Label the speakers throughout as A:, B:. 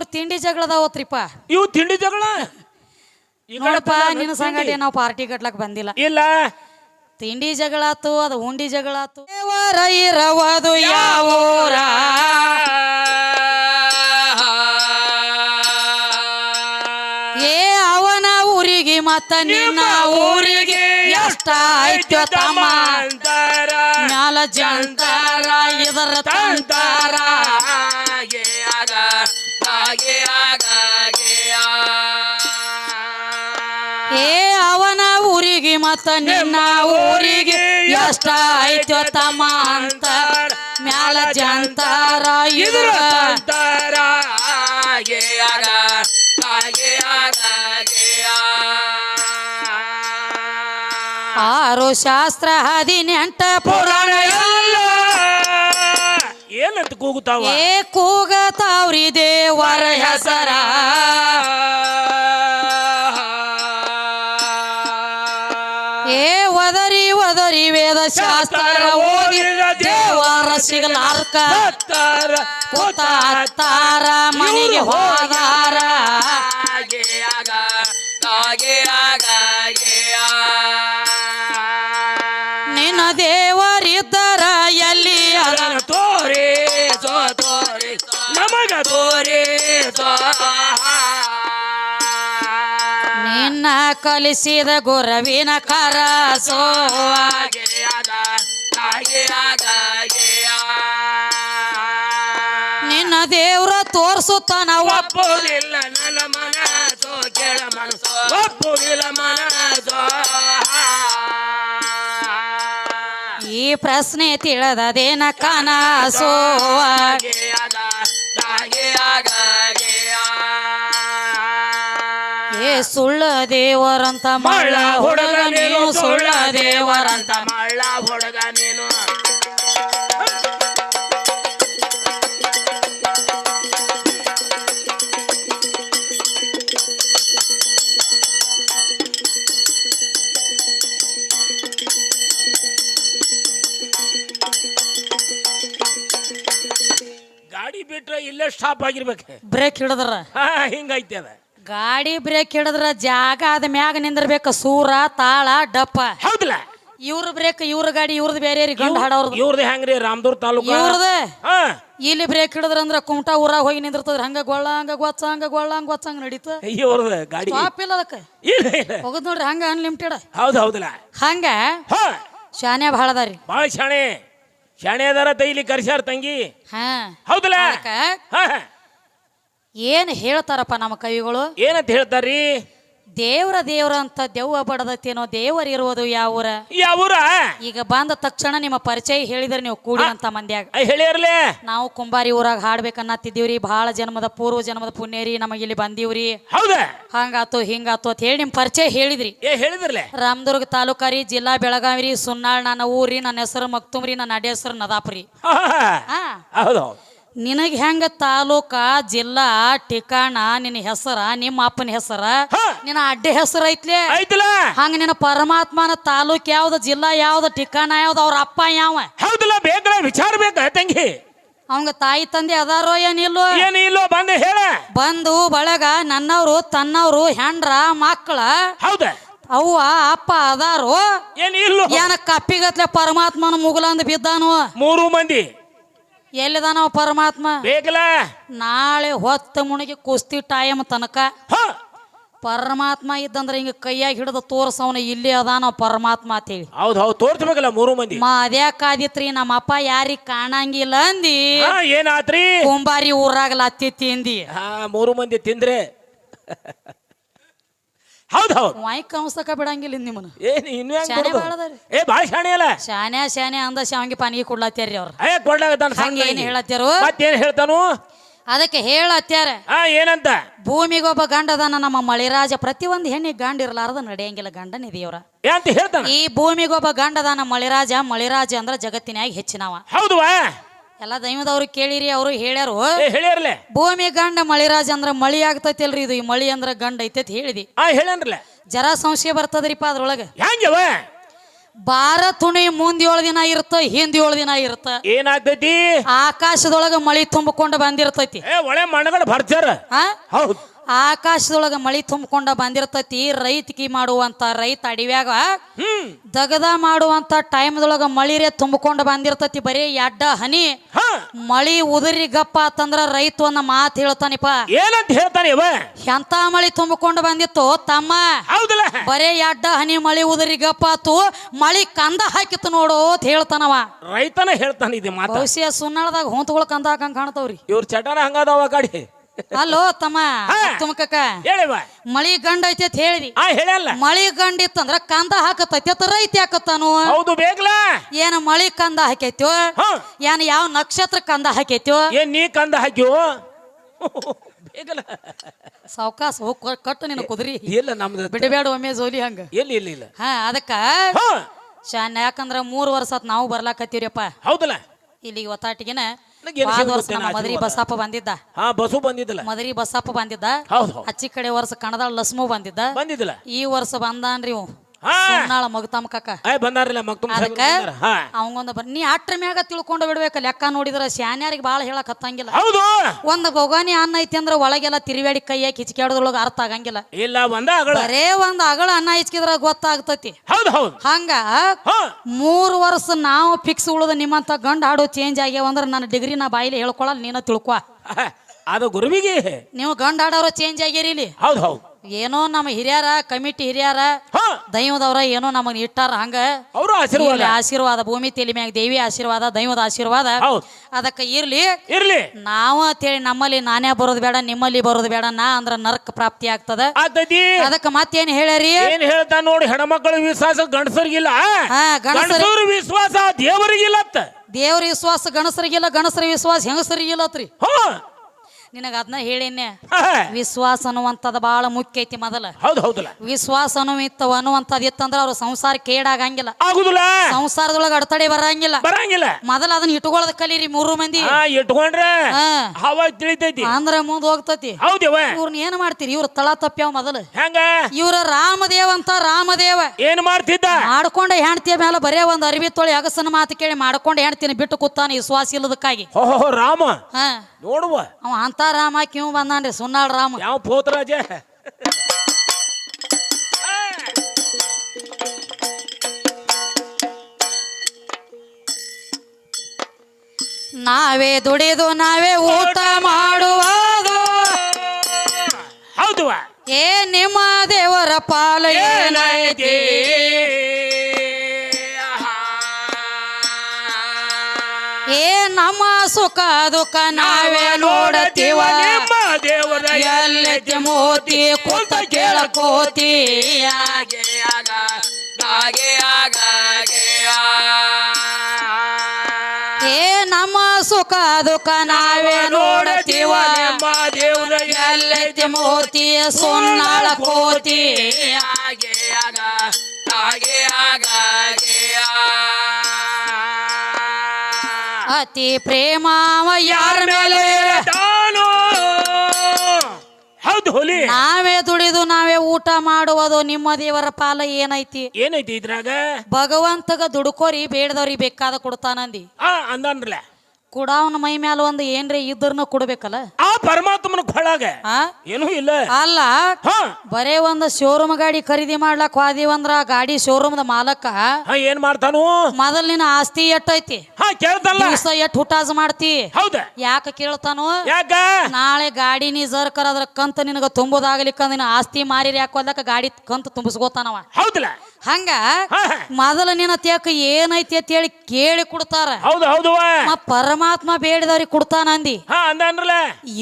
A: ಇವ್ರ ತಿಂಡಿ ಜಗಳದಾವತ್ರಿಪ್ಪ.
B: ಇವು ತಿಂಡಿ ಜಗಳ? ಈ ಕಡೆ
A: ನೋಡಪ್ಪ
B: ತಂದಾನ
A: ನಿನ್ನ
B: ತಿಂಡಿ.
A: ಸಂಗತಿ ನಾವು ಪಾರ್ಟಿ ಕಟ್ಲಕ್ ಬಂದಿಲ್ಲ.
B: ಇಲ್ಲ.
A: ತಿಂಡಿ ಜಗಳಾತು ಅದು ಉಂಡಿ ಜಗಳಾತು ದೇವರ ಇರವದು ಯಾವೂರ? ಏ ಅವನ ಊರಿಗೆ ಮತ್ತ ನಿನ್ನ ಊರಿಗೆ ಎಷ್ಟ ಆಯ್ತು ತಮ್ಮ? ಮ್ಯಾಲ ಜಂತಾರ ಇದರ ತಂತಾರ? ಊರಿಗೆ ಮತ್ತ ನಿನ್ನ ಊರಿಗೆ ಎಷ್ಟ ಐತೋ ತಮ್ಮ ಅಂತ ಮ್ಯಾಲ ಜಂತಾರ
B: ಇದ್ರ ಹಾಗೆ ಆಗ ಹಾಗೆ ಹಾಗೆ.
A: ಆರು ಶಾಸ್ತ್ರ ಹದಿನೆಂಟ
B: ಪುರಾಣ
A: ಪುರಾಣ
B: ಎಲ್ಲ ಏನಂತ ಕೂಗುತ್ತಾವ
A: ಏ ಕೂಗತಾವ್ರಿ ದೇವರ ಹೆಸರ ಶಾಸ್ತ್ರ ಓದಿ ದೇವರ ಸಿಗಲಾರ್ಕ
B: ಸತ್ತಾರ,
A: ಕೂತಾತ್ತಾರ ಮನೆಗೆ ಹೋದಾರ
B: ಹಾಗೆ ಆಗ, ಹಾಗೆ ಆಗ, ಹಾಗೆ ಆ.
A: ನಿನ್ನ ದೇವರಿದ್ದರ ಎಲ್ಲಿ ಅದ?
B: ಅದನ್ನ ತೋರಿ ತೋರಿ ನಮಗ ತೋರಿ
A: ನಿನ್ನ ಕಲಿಸಿದ ಗುರವಿನ ಕರಸೋ
B: ಹಾಗೆ ಆಗ, ಹಾಗೆ ಆ.
A: ನಿನ್ನ ದೇವ್ರ ತೋರ್ಸುತ್ತಾನ ಒಪ್ಪ
B: ಒಪ್ಪುವುದಿಲ್ಲ ನನ್ನ ಮನಸೋ ಕೇಳ ಮನಸ್ಸು ಒಪ್ಪುವುದಿಲ್ಲ ಮನಸ್ಸು
A: ಈ ಪ್ರಶ್ನೆ ತಿಳಿದದೇನ ಕನಸೋ
B: ಆಗ,
A: ಸುಳ್ಳ ದೇವರಂತ
B: ಮಳ್ಳ ಹುಡುಗ ನೀನು ಸುಳ್ಳ
A: ದೇವರಂತ
B: ಮಳ್ಳಾ ಹುಡುಗ ನೀನು. ಗಾಡಿ ಬಿಟ್ರೆ ಇಲ್ಲೇ ಸ್ಟಾಪ್ ಆಗಿರ್ಬೇಕು.
A: ಬ್ರೇಕ್ ಹಿಡಿದ್ರ?
B: ಹಿಂಗೈತೆ ಅದ.
A: ಗಾಡಿ ಬ್ರೇಕ್ ಹಿಡಿದ್ರ ಜಾಗ ಆದ ಮ್ಯಾಗ ನಿಂದಿರ್ಬೇಕ. ಸೂರ ತಾಳ ಡಪ್ಪ.
B: ಹೌದಿಲ್ಲ
A: ಇವ್ರ ಬ್ರೇಕ್ ಇವ್ರ ಗಾಡಿ ಇವ್ರದ್ ಬೇರೆ ಗಂಡ
B: ಇವ್ರದ್ದು ಹೆಂಗ್ರಿ? ರಾಮದೂರ್ ತಾಲೂಕು?
A: ಇವ್ರದ?
B: ಹಾ.
A: ಇಲ್ಲಿ ಬ್ರೇಕ್ ಹಿಡಿದ್ರ ಅಂದ್ರ ಕುಮಟಾ ಊರಾಗ ಹೋಗಿ ನಿಂದಿರ್ತದ್ರ. ಹಂಗ ಗೊಳ್ಳ ಹಂಗ ಗೊಚ್ಚ ಹಂಗ ಗೊಳ್ಳ ಹಂಗ ಗೊಚ್ಚ ಹಂಗ ನಡೀತ.
B: ಇವ್ರದ ಗಾಡಿ.
A: ಸ್ಟಾಪ್ ಇಲ್ಲ ಅದಕ್ಕೆ.
B: ಇಲ್ಲ ಇಲ್ಲ.
A: ಹೋಗದ್ ನೋಡ್ರಿ ಹಂಗ ಅನ್ಲಿಮಿಟೆಡ್
B: ಹೌದು ಹೌದಿಲ್ಲ
A: ಹಂಗ
B: ಹಾ.
A: ಶಾನ್ಯ ಭಾಳ ಅದಾರಿ
B: ಭಾಳ ಶಾಣೆ. ಶಾಣೆ ಅದಾರ ತೈಲಿ ಕರ್ಸ್ಯಾರ ತಂಗಿ.
A: ಹಾ.
B: ಹೌದಲ್ಲ
A: ಅದಕ್ಕ
B: ಹಾ.
A: ಏನ್ ಹೇಳ್ತಾರಪ್ಪ ನಮ್ಮ ಕವಿಗಳು?
B: ಏನಂತ ಹೇಳ್ತಾರಿ
A: ದೇವ್ರ ದೇವ್ರ ಅಂತ ದೆವ್ವ ಬಡದತ್ತೇನೋ ದೇವರ ಇರುವುದು ಯಾವೂರ?
B: ಯಾವೂರ?
A: ಈಗ ಬಂದ ತಕ್ಷಣ ನಿಮ್ಮ ಪರಿಚಯ ಹೇಳಿದ್ರೆ ನೀವು ಕೂಡಿದಂತ ಮಂದ್ಯಾಗ.
B: ಹೇಳಿರ್ಲಿ
A: ನಾವು ಕುಂಬಾರಿ ಊರಾಗ ಹಾಡ್ಬೇಕನ್ನತ್ತಿದ್ದೀವ್ರಿ ಬಹಳ ಜನ್ಮದ ಪೂರ್ವ ಜನ್ಮದ ಪುಣ್ಯರಿ ನಮಗೆ ಇಲ್ಲಿ ಬಂದೀವ್ರಿ.
B: ಹೌದ?
A: ಹಂಗಾತು ಹಿಂಗಾತು ಅಂತ ಹೇಳಿ ನಿಮ್ ಪರಿಚಯ ಹೇಳಿದ್ರಿ.
B: ಏ ಹೇಳಿದ್ರಲ್ಲ?
A: ರಾಮದುರ್ಗ ತಾಲೂಕಾರಿ ಜಿಲ್ಲಾ ಬೆಳಗಾವಿ ರೀ ಸುನ್ನಾಳ್ ನನ್ನ ಊರಿ ನನ್ನ ಹೆಸರು ಮಕ್ತುಮ್ರಿ ನನ್ನ ಅಡ್ಡ ಹೆಸರು ನದಾಪ್ರಿ.
B: ಹಾ, ಹೌದು.
A: ನಿನಗೆ ಹೆಂಗ ತಾಲೂಕ ಜಿಲ್ಲಾ ಠಿಕಾಣ ನಿನ್ನ ಹೆಸರ ನಿಮ್ಮ ಅಪ್ಪನ ಹೆಸರ. ನಿನ್ನ ಅಡ್ಡ ಹೆಸರು ಐತ್ಲೆ? ಹಂಗ ನಿನ್ನ ಪರಮಾತ್ಮನ ತಾಲೂಕ್ ಯಾವ್ದು ಜಿಲ್ಲಾ ಯಾವ್ದು ಠಿಕಾಣ ಯಾವ್ದು ಅವ್ರ ಅಪ್ಪ ಯಾವ?
B: ಹೌದಿಲ್ಲ ಬೇಕಲ್ಲ ವಿಚಾರ ಬೇಕ ತಂಗಿ.
A: ಅವಂಗ ತಾಯಿ ತಂದೆ ಅದಾರೋ ಏನಿಲ್ಲೋ?
B: ಏನು ಬಂದು ಹೇಳ.
A: ಬಂದು ಬಳಗ ನನ್ನವ್ರು ತನ್ನವ್ರು ಹೆಂಡ್ರ ಮಕ್ಕಳ
B: ಹೌದ.
A: ಅವ್ವ ಅಪ್ಪ ಅದಾರು?
B: ಏನಿಲ್ಲ ಇಲ್ಲೋ?
A: ಏನ ಕಪ್ಪಿಗತ್ಲೆ ಪರಮಾತ್ಮನ ಮುಗುಲಂದ್ ಬಿದ್ದಾನು?
B: ಮೂರು ಮಂದಿ.
A: ಎಲ್ಲಿದಾನವ ಪರಮಾತ್ಮ?
B: ಬೇಕಲ್ಲ?
A: ನಾಳೆ ಹೊತ್ತ ಮುಣಿಗೆ ಕುಸ್ತಿ ಟೈಮ್ ತನಕ ಪರಮಾತ್ಮ ಇದ್ದಂದ್ರೆ ಹಿಂಗ ಕೈಯಾಗಿ ಹಿಡಿದು ತೋರ್ಸವನ ಇಲ್ಲಿ ಅದಾನ ಪರಮಾತ್ಮ ಅಂತೇಳಿ.
B: ಹೌದು ಹೌದು ತೋರ್ಸ್ಬೇಕಲ್ಲ ಮೂರು ಮಂದಿ.
A: ಮಾ ಅದ್ಯಾಕಾದಿತ್ರಿ ನಮ್ಮ ಅಪ್ಪ ಯಾರಿಗ ಕಾಣಂಗಿಲ್ಲ ಅಂದಿ?
B: ಏನಾತ್ರಿ?
A: ಕುಂಬಾರಿ ಊರಾಗಲ ಅತ್ತಿ
B: ತಿಂದಿ. ಮೂರು ಮಂದಿ ತಿಂದ್ರೆ. ಹೌದು ಹೌದು.
A: ವಾಯ್ ಕಂಸಕ ಬಿಡಂಗಿಲ್ಲ ನಿಮ್ಮನ್ನ.
B: ಏನ್ ಇನ್ನು ಹೆಂಗ್
A: ಶಾನೆ? ಭಾಳ
B: ಏ ಬಾಳ ಶಾಣೆ ಅಲ್ಲ.
A: ಶಾನ್ಯಾ ಶಾನ್ಯಾ ಅಂದ ಶಾವಂಗಿ ಪಾನಿಗೆ ಕೊಡ್ಲತ್ಯಾರ್ರಿ ಅವ್ರ.
B: ಅಯ್ಯ ಕೊಡ್ಲಾಗತ್ತಾನ
A: ಹಂಗ ಏನ್ ಹೇಳತ್ಯಾರು?
B: ಮತ್ತೇನ್ ಹೇಳ್ತಾನು?
A: ಅದಕ್ಕೆ ಹೇಳತ್ಯಾರ.
B: ಏನಂತ?
A: ಭೂಮಿಗೊಬ್ಬ ಗಂಡದನ ನಮ್ಮ ಮಳಿರಾಜ ಪ್ರತಿಯೊಂದು ಹೆಣ್ಣಿಗೆ ಗಂಡ ಇರ್ಲಾರ್ದ ನಡೆಯಂಗಿಲ್ಲ ಗಂಡನ ದೇವ್ರ
B: ಏನಂತ ಹೇಳ್ತಾನ?
A: ಈ ಭೂಮಿಗೊಬ್ಬ ಗಂಡದನ ಮಳಿರಾಜ ಮಳಿರಾಜ ಅಂದ್ರ ಜಗತ್ತಿನ್ಯಾಗ ಹೆಚ್ಚಿನವ.
B: ಹೌದುವಾ
A: ಎಲ್ಲ ದೈವದವ್ರು ಕೇಳಿರಿ ಅವರು ಹೇಳ್ಯಾರು.
B: ಏ ಹೇಳಿರ್ಲೆ
A: ಭೂಮಿ ಗಂಡ ಮಳಿರಾಜ ಅಂದ್ರ ಮಳಿ ಆಗ್ತೈತಿಲ್ರಿ ಇದು ಈ ಮಳಿ ಅಂದ್ರ ಗಂಡ ಐತೈತಿ ಹೇಳಿದಿ.
B: ಆ
A: ಜರ ಸಂಶಯ ಬರ್ತದ್ರಿಪ್ಪ ಅದ್ರೊಳಗ.
B: ಹೆಂಗವ
A: ಬಾರ ತುಣಿ ಮುಂದ್ ಏಳು ದಿನ ಇರುತ್ತ ಹಿಂದ್ ಏಳು ದಿನ ಇರುತ್ತ
B: ಏನಾಗ್ತೈತಿ?
A: ಆಕಾಶದೊಳಗ ಮಳಿ ತುಂಬಿಕೊಂಡು ಬಂದಿರ್ತೈತಿ.
B: ಒಳ್ಳೆ ಮಣ್ಣಗಳು
A: ಬರ್ತಾರ
B: ಹೌದು.
A: ಆಕಾಶದೊಳಗ ಮಳಿ ತುಂಬಿಕೊಂಡ ಬಂದಿರ್ತೈತಿ ರೈತಕಿ ಮಾಡುವಂತ ರೈತ ಅಡಿವ್ಯಾಗ
B: ಹ್ಮ್.
A: ದಗದ ಮಾಡುವಂತ ಟೈಮ್ದೊಳಗ ಮಳಿರೇ ತುಂಬಿಕೊಂಡ ಬಂದಿರ್ತೈತಿ ಬರೀ ಎಡ್ಡ ಹನಿ. ಮಳಿ ಉದುರಿ ಗಪ್ಪ ಅಂತಂದ್ರ ರೈತ ಒಂದ ಮಾತು ಹೇಳ್ತಾನಿಪ್ಪ
B: ಏನಂತ ಹೇಳ್ತಾನೆ
A: ಎಂತ ಮಳಿ ತುಂಬಿಕೊಂಡು ಬಂದಿತ್ತು ತಮ್ಮ?
B: ಹೌದಲ್ಲ.
A: ಬರೇ ಎಡ್ಡ ಹನಿ ಮಳಿ ಉದುರಿ ಗಪ್ಪ ಆತು ಮಳಿ ಕಂದ ಹಾಕಿತ್ತು ನೋಡು ಅಂತ ಹೇಳ್ತಾನವ.
B: ರೈತನ ಹೇಳ್ತಾನೆ ಇದು
A: ಬಹುಶಃ ಸುನ್ನಾಳದಾಗ ಹೊಂತಗಳು ಕಂದ ಹಾಕಂಗ್ ಕಾಣ್ತಾವ್ರಿ.
B: ಇವ್ರ ಚಟನ ಹಂಗದವ ಗಾಡಿ
A: ಅಲ್ಲೋ ತಮ್ಮ
B: ತುಮಕ
A: ತುಮಕಕ್ಕ.
B: ಹೇಳಿವ.
A: ಮಳಿ ಗಂಡ ಐತಿ ಅಂತ ಹೇಳಿ
B: ಆ ಹೇಳಲ್ಲ.
A: ಮಳಿ ಗಂಡ ಇತ್ತಂದ್ರ ಕಂದ ಹಾಕತೈತಿ ರೈತ
B: ಹೌದು ಬೇಕಲ್ಲ
A: ಏನ ಮಳಿ ಕಂದ ಹಾಕೈತ್ಯೋ ಏನ್ ಯಾವ ನಕ್ಷತ್ರ ಕಂದ ಹಾಕೈತ್ಯೋ
B: ಏನ್ ನೀ ಕಂದ ಹಾಕ್ಯೋ? ಬೇಕಲ್ಲ
A: ಸಾವ್ಕಾಸ ಹೋಗ್ ಕ- ಕಟ್ಟು ನಿನ್ನ ಕುದ್ರಿ.
B: ಇಲ್ಲ ನಮ್ದು
A: ಬಿಡಬೇಡ ಒಮ್ಮೆ ಜೋಲಿ ಹಂಗ.
B: ಇಲ್ಲ ಇಲ್ಲ ಇಲ್ಲ.
A: ಹಾ ಅದಕ್ಕ ಶಾನ್ ಯಾಕಂದ್ರ ಮೂರು ವರ್ಷ ಆತ್ ನಾವು ಬರ್ಲಾಕತ್ತೀವ್ರಿಯಪ್ಪ.
B: ಹೌದಲ್ಲ.
A: ಇಲ್ಲಿ ಒತ್ತಾಟಿಗೆನ ವಾದ ವರ್ಷ ನಮ್ಮ
B: ನಾ
A: ಮದರಿ ಬಸಪ್ಪ ಬಂದಿದ್ದ.
B: ಹಾ ಬಸ್ಸು ಬಂದಿದ್ದಲ್ಲ.
A: ಮದರಿ ಬಸಪ್ಪ ಬಂದಿದ್ದ.
B: ಹೌದು ಹೌದು.
A: ಅಚ್ಚಿ ಕಡೆ ವರ್ಷ ಕಣದಾಳ ಲಸ್ಮು ಬಂದಿದ್ದ.
B: ಬಂದಿದ್ದಲ್ಲ.
A: ಈ ವರ್ಷ ಬಂದಾನ್ರಿ ಇವ್. ಸುಮ್ನಾಳ ಮಗತಮ್ಮ ಕಾಕ.
B: ಏ ಬಂದಾರಿಲ್ಲ ಮಕ್ತುಮ್
A: ಅದಕ್ಕ
B: ಹಾ.
A: ಅವಂಗೊಂದು ಬರ್ ನೀ ಅಟ್ರ ಮ್ಯಾಗ ತಿಳ್ಕೊಂಡು ಬಿಡ್ಬೇಕು ಲೆಕ್ಕ ನೋಡಿದ್ರ ಶಾನ್ಯಾರಿಗೆ ಬಾಳ ಹೇಳಕ್ ಹತ್ತಂಗಿಲ್ಲ.
B: ಹೌದು.
A: ಒಂದ್ ಬೊಗಾನಿ ಅನ್ನ ಐತಿ ಅಂದ್ರ ಒಳಗೆಲ್ಲ ತಿರುವಾಡಿ ಕೈಯಾಗ ಕಿಚ್ಕ್ಯಾಡದ್ರೊಳಗ ಅರ್ಥ ಆಗಂಗಿಲ್ಲ.
B: ಇಲ್ಲ ಒಂದ ಅಗಳ
A: ಬರೇ ಒಂದ್ ಅಗಳ ಅನ್ನ ಹಿಚ್ಕಿದ್ರ ಗೊತ್ತಾಗ್ತತಿ.
B: ಹೌದು ಹೌದು.
A: ಹಂಗ
B: ಹಾ.
A: ಮೂರು ವರ್ಷ ನಾವು ಫಿಕ್ಸ್ ಉಳಿದ ನಿಮ್ಮಂತ ಗಂಡ ಹಾಡು ಚೇಂಜ್ ಆಗ್ಯಾವ ಅಂದ್ರೆ ನನ್ನ ಡಿಗ್ರಿ ನಾ ಬಾಯಿಲಿ ಹೇಳ್ಕೊಳಲ್ಲ ನೀನ ತಿಳ್ಕೊ.
B: ಅದು ಗುರುವಿಗೆ.
A: ನೀವು ಗಂಡ ಹಾಡೋರು ಚೇಂಜ್ ಆಗ್ಯಾರಿ ಇಲ್ಲಿ.
B: ಹೌದು ಹೌದು.
A: ಏನೋ ನಮ್ಮ ಹಿರಿಯರ ಕಮಿಟಿ ಹಿರಿಯರ
B: ಹಾ.
A: ದೈವದವ್ರ ಏನೋ ನಮಗ್ ಇಟ್ಟಾರ ಹಂಗ.
B: ಅವರು ಆಶೀರ್ವಾದ.
A: ಇಲ್ಲಿ ಆಶೀರ್ವಾದ ಭೂಮಿ ತೆಲಿ ಮ್ಯಾಗ ದೇವಿ ಆಶೀರ್ವಾದ ದೈವದ ಆಶೀರ್ವಾದ.
B: ಹೌದು.
A: ಅದಕ್ಕೆ ಇರ್ಲಿ.
B: ಇರ್ಲಿ.
A: ನಾವು ಅಂತೇಳಿ ನಮ್ಮಲ್ಲಿ ನಾನೇ ಬರೋದು ಬೇಡ ನಿಮ್ಮಲ್ಲಿ ಬರೋದು ಬೇಡ ನಾ ಅಂದ್ರ ನರಕ ಪ್ರಾಪ್ತಿ ಆಗ್ತದ.
B: ಆತೈತಿ
A: ಅದಕ್ಕೆ ಮತ್ತೇನ್ ಹೇಳ್ಯಾರಿ?
B: ಏನ್ ಹೇಳ್ತಾ ನೋಡಿ ಹೆಣ್ಮಕ್ಳು ವಿಶ್ವಾಸ ಗಂಡಸರಿಗಿಲ್ಲ.
A: ಹಾ
B: ಗಂಡಸರ ವಿಶ್ವಾಸ ದೇವರಿಗಿಲ್ಲತ್ತ.
A: ದೇವ್ರ ವಿಶ್ವಾಸ ಗಣಸರಿಗಿಲ್ಲ ಗಣಸರ ವಿಶ್ವಾಸ ಹೆಂಗಸರಿಗಿಲ್ಲತ್ರಿ.
B: ಹಾ.
A: ನಿನಗ ಅದನ್ನ
B: ಹೇಳಿನ
A: ವಿಶ್ವಾಸ ಅನ್ನುವಂಥದ್ದು ಬಹಳ ಮುಖ್ಯ ಐತಿ ಮೊದಲ.
B: ಹೌದು ಹೌದಲ್ಲ.
A: ವಿಶ್ವಾಸ ಅನ್ನುವಿತ್ತ ಅನ್ನುವಂಥದ್ದು ಇತ್ತಂದ್ರ ಅವ್ರ ಸಂಸಾರ ಕೇಡಾಗಂಗಿಲ್ಲ.
B: ಆಗುದಿಲ್ಲ.
A: ಸಂಸಾರದೊಳಗ ಅಡತಡೆ ಬರಂಗಿಲ್ಲ.
B: ಬರಂಗಿಲ್ಲ.
A: ಮೊದಲ ಅದನ್ನ ಇಟ್ಕೊಳ್ಳೋದ್ ಕಲೀರಿ ಮೂರು ಮಂದಿ.
B: ಇಟ್ಕೊಂಡ್ರೆ
A: ಹಾ.
B: ತಿಳಿತೈತಿ.
A: ಅಂದ್ರ ಮುಂದ್ ಹೋಗ್ತತಿ.
B: ಹೌದವ
A: ಇವ್ರನ್ನ ಏನ್ ಮಾಡ್ತೀರಿ? ಇವ್ರ ತಳ ತಪ್ಪ್ಯಾವ ಮೊದಲ.
B: ಹೆಂಗ?
A: ಇವ್ರ ರಾಮದೇವ ಅಂತ ರಾಮದೇವ.
B: ಏನ್ ಮಾಡ್ತಿದ್ದ?
A: ಮಾಡ್ಕೊಂಡ ಹೆಣ್ತಿಯ ಮೇಲೆ ಬರೇ ಒಂದ್ ಅರಿವಿ ತೊಳಿ ಅಗಸನ ಮಾತು ಕೇಳಿ ಮಾಡ್ಕೊಂಡು ಹೆಣ್ತಿನ ಬಿಟ್ಟು ಕೂತಾನ ವಿಶ್ವಾಸ ಇಲ್ಲದಕ್ಕಾಗಿ.
B: ಹೋ ಹೋ, ಹೋ, ರಾಮ.
A: ಹಾ.
B: ನೋಡುವ.
A: ಅವ ಅಂತ ರಾಮ ಕ್ಯೂ ಬಂದಾನ್ರಿ ಸುನ್ನಾಳ್ ರಾಮ
B: ಯಾವ ಪೋತರಾಜ?
A: ನಾವೇ ದುಡಿದು ನಾವೇ ಊಟ ಮಾಡುವುದು
B: ಹೌದು
A: ಏ ನಿಮ್ಮ ದೇವರ ಪಾಲ
B: ಏನೈತಿ
A: ನಮ್ಮ ಸುಖ ದುಃಖ ನಾವೇ ನೋಡತೀವ
B: ನಿಮ್ಮ ದೇವರ
A: ಎಲ್ಲೈತಿ ಮೋತಿ ಕೂತ ಕೇಳಕೋತಿ.
B: ಆಗ ಹಾಗೆ ಆಗ ಹಾಗೆ
A: ಏ ನಮ್ಮ ಸುಖ ದುಃಖ ನಾವೇ ನೋಡತೀವ
B: ನಿಮ್ಮ ದೇವರ
A: ಎಲ್ಲೈತಿ ಮೋತಿ ಸುನ್ನಾಳ ಕೋತಿ
B: ಹಾಗೆ ಆಗ ಹಾಗೆ ಆಗ.
A: ಅತಿ ಪ್ರೇಮ ಯಾರ ಮೇಲೆ?
B: ತಾನು? ಹೌದು ಹುಲಿ.
A: ನಾವೇ ದುಡಿದು ನಾವೇ ಊಟ ಮಾಡುವುದು ನಿಮ್ಮ ದೇವರ ಪಾಲ ಏನೈತಿ?
B: ಏನೈತಿ ಇದ್ರಾಗ?
A: ಭಗವಂತಗ ದುಡ್ಕೋರಿ ಬೇಡದವ್ರಿಗೆ ಬೇಕಾದ ಕೊಡ್ತಾನಂದಿ.
B: ಆ ಅಂದನ್ರಲ್ಲ.
A: ಕುಡಾವನ ಮೈ ಮ್ಯಾಲ ಒಂದು ಏನ್ರಿ ಇದ್ರನು ಕೊಡ್ಬೇಕಲ್ಲ?
B: ಆ ಪರಮಾತ್ಮನ ಕೊಳಗೆ
A: ಏನು
B: ಏನೂ ಇಲ್ಲ.
A: ಅಲ್ಲ
B: ಹಾ.
A: ಬರೇ ಒಂದು ಶೋರೂಮ್ ಗಾಡಿ ಖರೀದಿ ಮಾಡ್ಲಕ್ ಹೋದಿವಂದ್ರ ಆ ಗಾಡಿ ಶೋರೂಮ್ದ ಮಾಲಕ
B: ಹಾ ಏನ್ ಮಾಡ್ತಾನು?
A: ಮೊದಲ್ ನಿನ್ನ ಆಸ್ತಿ ಎಟ್ಟೈತಿ
B: ಹಾ ಕೇಳ್ತಲ್ಲ.
A: ದಿವಸ ಎಟ್ ಹುಟಾಜ್ ಮಾಡ್ತಿ?
B: ಹೌದ.
A: ಯಾಕ ಕೇಳ್ತಾನು?
B: ಯಾಕ?
A: ನಾಳೆ ಗಾಡಿ ನೀ ಜರ್ಕರ್ ಅದ್ರ ಕಂತ ನಿನಗ ತುಂಬುದಾಗ್ಲಿಕ್ಕ ನಿನ್ನ ಆಸ್ತಿ ಮಾರಿ ಯಾಕೋದಕ್ಕ ಗಾಡಿ ಕಂತ ತುಂಬಿಸ್ಕೋತಾನವ.
B: ಹೌದಲ್ಲ
A: ಹಂಗ
B: ಹಾ ಹಾ.
A: ಮೊದಲ ನಿನ್ನ ತೇಕ ಏನೈತಿ ಅಂತ ಹೇಳಿ ಕೇಳಿ ಕೊಡ್ತಾರ.
B: ಹೌದು ಹೌದುವ
A: ಮ ಪರಮಾತ್ಮ ಬೇಡಿದವ್ರಿಗೆ ಕೊಡ್ತಾನಂದಿ
B: ಹಾ ಅಂದನ್ರಲ್ಲ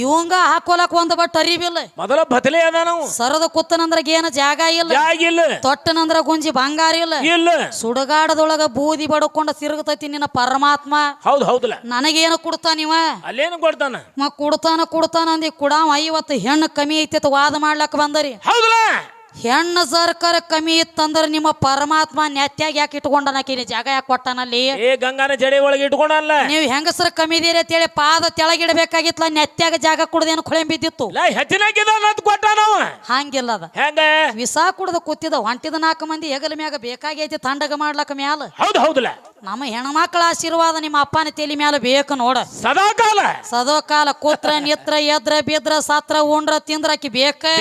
A: ಇವಂಗ ಹಾಕೋಲಕ್ ಒಂದ್ ಬಟ್ ಅರಿವಿಲ್ಲ.
B: ಮೊದಲ ಬದಲೇ ಅದ ನಾವು.
A: ಸರದ ಕುತ್ತನಂದ್ರ ಏನ ಜಾಗ ಇಲ್ಲ.
B: ಜಾಗಿಲ್ಲ
A: ತೊಟ್ಟನಂದ್ರ ಗುಂಜಿ ಬಂಗಾರ ಇಲ್ಲ.
B: ಇಲ್ಲ.
A: ಸುಡಗಾಡದೊಳಗ ಬೂದಿ ಬಡಕೊಂಡ ತಿರುಗತೈತಿ ನಿನ್ನ ಪರಮಾತ್ಮ.
B: ಹೌದು ಹೌದಲ್ಲ
A: ನನಗೇನು ಕೊಡ್ತಾನಿವ
B: ಅಲ್ಲೇನು ಕೊಡ್ತಾನ?
A: ಮ ಕೊಡ್ತಾನ ಕೊಡ್ತಾನ ಅಂದಿ ಕುಡಾವ ಐವತ್ತು ಹೆಣ್ಣು ಕಮ್ಮಿ ಐತಿ ವಾದ ಮಾಡ್ಲಕ್ ಬಂದರಿ.
B: ಹೌದಲ್ಲ
A: ಹೆಣ್ಣು ಸರ್ಕಾರ ಕಮ್ಮಿ ಇತ್ತಂದ್ರ ನಿಮ್ಮ ಪರಮಾತ್ಮ ನೆತ್ಯಾಗ ಯಾಕೆ ಇಟ್ಕೊಂಡನಾಕಿನಿ ಜಾಗ ಯಾಕೆ ಕೊಟ್ಟನಲ್ಲಿ?
B: ಏ ಗಂಗಾನ ಜಡೆ ಒಳಗೆ ಇಟ್ಕೊಂಡಲ್ಲ.
A: ನೀವು ಹೆಂಗಸರ ಕಮ್ಮಿ ಇದೀರಿ ಅಂತೇಳಿ ಪಾದ ತೆಳಗಿಡಬೇಕಾಗಿತ್ತಲ್ಲ ನೆತ್ಯಾಗ ಜಾಗ ಕುಡ್ದೇನು ಕೊಳೆ ಬಿದ್ದಿತ್ತು. ಹಂಗಿಲ್ಲ ಅದ.
B: ಹೆಂಗ?
A: ವಿಸ ಕುಡ್ದ ಕೂತಿದ ಹೊಂಟಿದ ನಾಲ್ಕು ಮಂದಿ ಹೆಗಲ ಮ್ಯಾಗ ಬೇಕಾಗೈತಿ ತಂಡಗ ಮಾಡ್ಲಕ್ಕ ಮ್ಯಾಲ.
B: ಹೌದು ಹೌದಲ್ಲ
A: ನಮ್ಮ ಹೆಣ್ಮಕ್ಳ ಆಶೀರ್ವಾದ ನಿಮ್ಮ ಅಪ್ಪನ ತಲೆ ಮ್ಯಾಲ ಬೇಕು ನೋಡ.
B: ಸದಾಕಾಲ. ಸದಾಕಾಲ
A: ಸದೋ ಕಾಲ ಕೂತ್ರ ನಿತ್ರ ಎದ್ರ ಬಿದ್ರ ಸತ್ರ ಉಂಡ್ರ ತಿಂದ್ರ ಆಕಿ ಬೇಕು?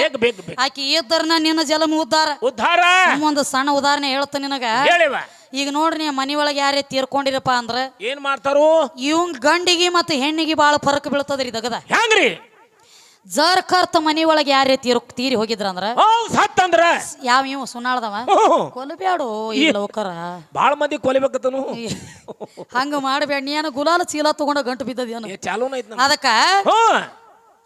A: ಆಕಿ ಇದ್ರನ್ನ ನಿನ್ನ ಜಲಮ ಉದ್ದಾರ
B: ಉದ್ಧಾರ.
A: ಒಂದು ಸಣ್ಣ ಉದಾಹರಣೆ ಹೇಳ್ತ ನಿನಗ.
B: ಹೇಳಿವ.
A: ಈಗ ನೋಡ್ರಿ ನೀವು ಮನಿ ಒಳಗೆ ಯಾರೇ ತೀರ್ಕೊಂಡಿರಪ್ಪ ಅಂದ್ರ
B: ಏನ್ ಮಾಡ್ತಾರು?
A: ಇವಂಗ್ ಗಂಡಿಗೆ ಮತ್ತೆ ಹೆಣ್ಣಿಗೆ ಭಾಳ ಫರಕ್ ಬೀಳ್ತದ್ರಿ ದಗದ.
B: ಹೆಂಗ್ರಿ?
A: ಜರ್ ಕರ್ತ ಮನಿ ಒಳಗೆ ಯಾರೇ ತೀರ್ ತೀರಿ ಹೋಗಿದ್ರ ಅಂದ್ರ
B: ಸತ್ತಂದ್ರ
A: ಯಾವ ಇವ್ ಸುನಾಳ್ದವ. ಕೊಲಬ್ಯಾಡು ಈ ಲೋಕರ.
B: ಬಾಳ ಮಂದಿ ಕೊಲಿಬೇಕತ್ತನು.
A: ಹಂಗ ಮಾಡಬೇಡ. ನೀನು ಗುಲಾಲ ಚೀಲ ತಗೊಂಡ ಗಂಟು ಬಿದ್ದದೇನು
B: ಏ ಚಾಲೂನ ಐತ್
A: ಅದಕ್ಕ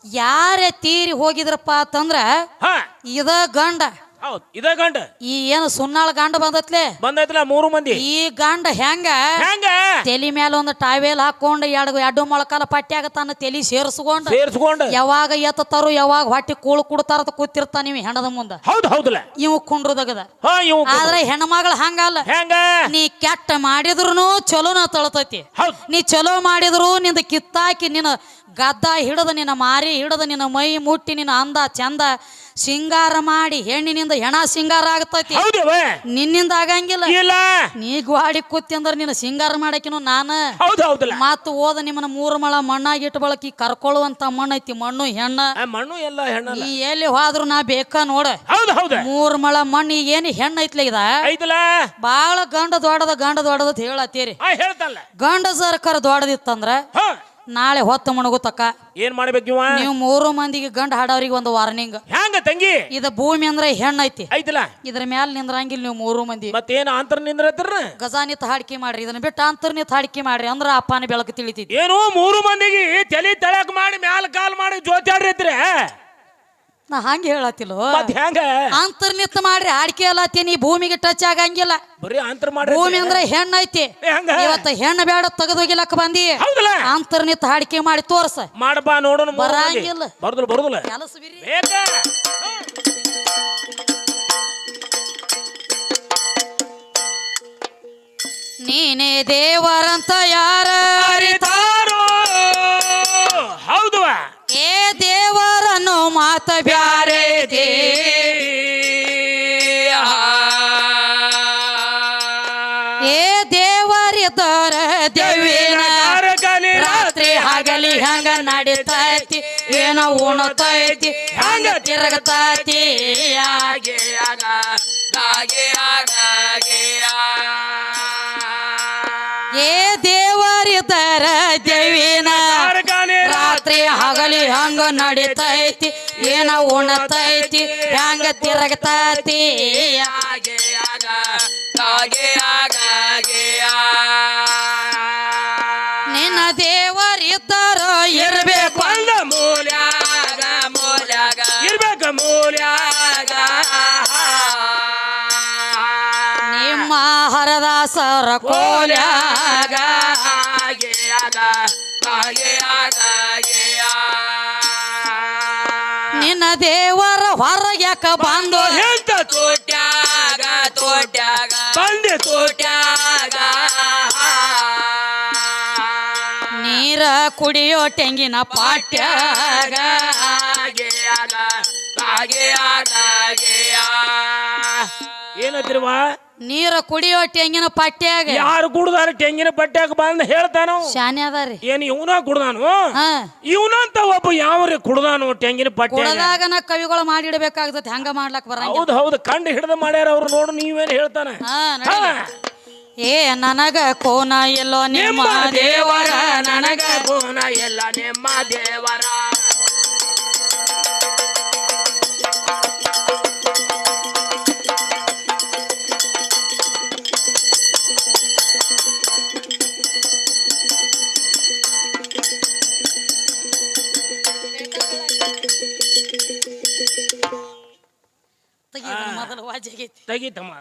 A: ಯಾರೇ ತೀರಿ ಹೋಗಿದ್ರಪ್ಪ ಅಂತಂದ್ರ
B: ಹಾ.
A: ಇದ ಗಂಡ.
B: ಹೌದ್ ಇದ ಗಂಡ.
A: ಈ ಏನು ಸುನ್ನಾಳ ಗಂಡ ಬಂದತ್ಲೆ?
B: ಬಂದೈತಲ್ಲ ಮೂರು ಮಂದಿ?
A: ಈ ಗಂಡ ಹೆಂಗ?
B: ಹೆಂಗ?
A: ತಲಿ ಮೇಲೆ ಒಂದು ಟಾವೆಲ್ ಹಾಕೊಂಡು ಎರಡು ಎರಡು ಮೊಳಕಾಲ ಪಟ್ಟ್ಯಾಗ ತನ್ನ ತಲಿ ಸೇರಿಸ್ಕೊಂಡು.
B: ಸೇರ್ಸ್ಕೊಂಡ.
A: ಯಾವಾಗ ಎತ್ತತಾರು ಯಾವಾಗ ಹೊಟ್ಟಿ ಕೂಳು ಕುಡ್ತಾರ ಕೂತಿರ್ತಾನ ನೀವು ಹೆಣದ ಮುಂದ.
B: ಹೌದ್ ಹೌದಲ್ಲ
A: ಇವ್ ಕುಂಡ್ರದಗದ.
B: ಹಾ ಇವ್
A: ಆದ್ರೆ ಹೆಣ್ಮಗಳು ಹಂಗಲ್ಲ.
B: ಹೆಂಗ?
A: ನೀ ಕೆಟ್ಟ ಮಾಡಿದ್ರು ಚಲೋನ ತಳತೈತಿ.
B: ಹೌದ್.
A: ನೀ ಚಲೋ ಮಾಡಿದ್ರು ನಿಂದ ಕಿತ್ತಾಕಿ ನಿನ್ನ ಗದ್ದ ಹಿಡದ ನಿನ್ನ ಮಾರಿ ಹಿಡದ ನಿನ್ನ ಮೈ ಮುಟ್ಟಿ ನಿನ್ನ ಅಂದ ಚಂದ ಸಿಂಗಾರ ಮಾಡಿ ಹೆಣ್ಣಿನಿಂದ ಹೆಣ ಸಿಂಗಾರ ಆಗ್ತೈತಿ. ನಿನ್ನಿಂದ ಆಗಂಗಿಲ್ಲ. ನೀ ಗ್ವಾಡಿ ಕೂತಿ ಅಂದ್ರ ನಿನ್ನ ಸಿಂಗಾರ ಮಾಡಕಿನು ನಾನ. ಮತ್ತು ಓದ ನಿಮ್ಮನ್ನ ಮೂರು ಮಳ ಮಣ್ಣಾಗಿ ಇಟ್ಟು ಬಳಕಿ ಕರ್ಕೊಳ್ಳುವಂತ ಮಣ್ಣು ಐತಿ ಮಣ್ಣು ಹೆಣ್ಣ.
B: ಮಣ್ಣು ಎಲ್ಲ ಹೆಣ್ಣ
A: ನೀ ಎಲ್ಲಿ ಹೋದ್ರು ನಾ ಬೇಕಾ ನೋಡ. ಮೂರು ಮಳ ಮಣ್ಣು ಈಗ ಏನು ಹೆಣ್ಣು ಐತ್ಲ ಇದ? ಬಾಳ ಗಂಡ ದೊಡ್ಡದ ಗಂಡ ದೊಡ್ಡದ ಹೇಳತ್ತೀರಿ. ಗಂಡ ಸರ್ಕಾರ ದೊಡ್ಡದಿತ್ತಂದ್ರ ನಾಳೆ ಹೊತ್ತು ಮುಣಗುತ್ತಕ್ಕ
B: ಏನ್ ಮಾಡ್ಬೇಕು ಇವ?
A: ನೀವು ಮೂರು ಮಂದಿಗೆ ಗಂಡ ಹಾಡೋರಿಗೆ ಒಂದು ವಾರ್ನಿಂಗ್.
B: ಹೆಂಗ ತಂಗಿ?
A: ಇದು ಭೂಮಿ ಅಂದ್ರೆ ಹೆಣ್ಣ ಐತಿ.
B: ಐತಿಲ್ಲ?
A: ಇದ್ರ ಮ್ಯಾಲ ನಿಂದ್ರಂಗಿಲ್ಲ ನೀವು ಮೂರು ಮಂದಿ.
B: ಮತ್ತೇನು ಅಂತರ್ ನಿಂದ್ರತ್ರ
A: ಗಜಾನಿತ್ ಹಾಡಿಕೆ ಮಾಡ್ರಿ. ಇದನ್ನ ಬಿಟ್ಟು ಅಂತರ್ನಿತ್ ಹಾಡಿಕೆ ಮಾಡ್ರಿ ಅಂದ್ರ ಅಪ್ಪನ ಬೆಳಕು ತಿಳಿತೈತಿ
B: ಏನು ಮೂರು ಮಂದಿಗೆ ತಲೆ ತಳಕ್ ಮಾಡಿ ಮ್ಯಾಲ ಕಾಲ್ ಮಾಡಿ ಜೋತಾಡ್ರಿತ್ರಿ
A: ನಾ ಹಂಗೆ ಹೇಳತ್ತಿಲ್ಲ
B: ಮತ್ ಹೆಂಗ?
A: ಅಂತರ್ನಿತ್ ಮಾಡ್ರಿ ಆಡ್ಕೆ ಅಲ್ಲತ್ತೀನಿ ಭೂಮಿಗೆ ಟಚ್ ಆಗಂಗಿಲ್ಲ.
B: ಬರೀ ಅಂತರ್ ಮಾಡ್ರಿ
A: ಭೂಮಿ ಅಂದ್ರೆ ಹೆಣ್ಣು ಐತಿ.
B: ಹೆಂಗ?
A: ಇವತ್ತ ಹೆಣ್ಣು ಬೇಡ ತೆಗೆದೋಗಿಲಕ್ಕ ಬಂದಿ.
B: ಹೌದಲ್ಲ?
A: ಅಂತರ್ನಿತ್ ಹಾಡಿಕೆ ಮಾಡಿ ತೋರ್ಸ.
B: ಮಾಡಬಾ ನೋಡೋಣ
A: ಬರಂಗಿಲ್ಲ.
B: ಬರುದಿಲ್ಲ ಬರುದಿಲ್ಲ
A: ಕೆಲಸ ಬಿರಿ
B: ಬೇಕ
A: ನೀನೇ ದೇವರಂತ ಯಾರ?
B: ಅರಿತಾರೋ? ಹೌದು.
A: ಏ ದೇವರನ್ನು ಮಾತ ಉಣತೈತಿ ಹಂಗ ತಿರುಗತೈತಿ
B: ಏ ಆಗ ತರ ಆಗ
A: ಏ ದೇವರಿದ್ದರ ದೇವಿನ ರಾತ್ರಿ ಹಗಲಿ ಹಂಗ ನಡಿತೈತಿ ಏನ ಉಣತೈತಿ ಹಂಗ ತಿರುಗತೈತಿ
B: ಆಗೇ ಆಗ ಆಗೇ ಆಗ.
A: ನಿನ್ನ
B: ಮೂಲ್ಯಾಗ.
A: ನಿಮ್ಮ ಹರದಾಸರ ಕೋಲ್ಯಾಗ. ನಿನ್ನ ದೇವರ ಹೊರಗ್ಯಾಕ ಬಂದು
B: ಎಂತ ತೋಟ್ಯಾಗ ತೋಟ್ಯಾಗ. ಬಂದೆ ತೋಟ್ಯಾಗ.
A: ನೀರ ಕುಡಿಯೋ ತೆಂಗಿನ ಪಾಟ್ಯಾಗ.
B: ಏನಂತಿರುವ
A: ನೀರ ಕುಡಿಯೋ ತೆಂಗಿನ ಪಟ್ಯಾಗ.
B: ಯಾರು ಕುಡ್ದಾರ ತೆಂಗಿನ ಬಟ್ಟೆಗೆ ಬಂದು ಹೇಳ್ತಾನು?
A: ಶಾನೆ ಅದಾರಿ.
B: ಏನ್ ಇವನ ಕುಡ್ದಾನು
A: ಹಾ.
B: ಇವನಂತ ಒಬ್ಬ ಯಾವ್ರಿ ಕುಡ್ದಾನು ತೆಂಗಿನ ಪಟ್ಟೆ
A: ನಾ ಕವಿಗಳು ಮಾಡಿಡ್ಬೇಕಾಗ್ತೈತಿ ಹಂಗ ಮಾಡ್ಲಕ್ ಬರ
B: ಹೌದು ಹೌದು ಕಂಡು ಹಿಡಿದು ಮಾಡ್ಯಾರ ಅವ್ರು ನೋಡು ನೀವೇನು ಹೇಳ್ತಾನ?
A: ಹಾ. ಏ ನನಗ ಕೋನ ಎಲ್ಲೋ ನಿಮ್ಮ ದೇವರ ನನಗ
B: ಕೋನ ಎಲ್ಲ ನಿಮ್ಮ ದೇವರ ತೆಗಿತಮ್ಮ.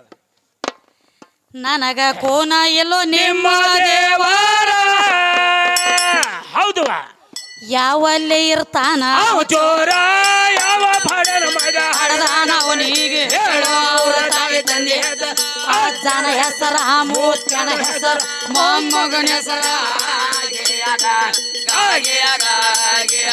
A: ನನಗ ಕೋನ ಎಲ್ಲೋ ನಿಮ್ಮ
B: ದೇವರ ಹೌದು
A: ಯಾವಲ್ಲಿ ಇರ್ತಾನ
B: ಚೋರ ಯಾವ ಬಡನ ಮಗ
A: ಹಡದಾನ ಅವನಿಗೆ
B: ಹೇಳೋ ಅವರ ತಾಯಿ ತಂದೆ ಹೆಸರ
A: ಅಜ್ಜನ ಹೆಸರ ಮೂರ್ತಿಯನ ಹೆಸರ ಮೊಮ್ಮಗನ ಹೆಸರ
B: ಆಗಿಯಾಗ ಆಗಿಯಾಗ ಆಗಿಯ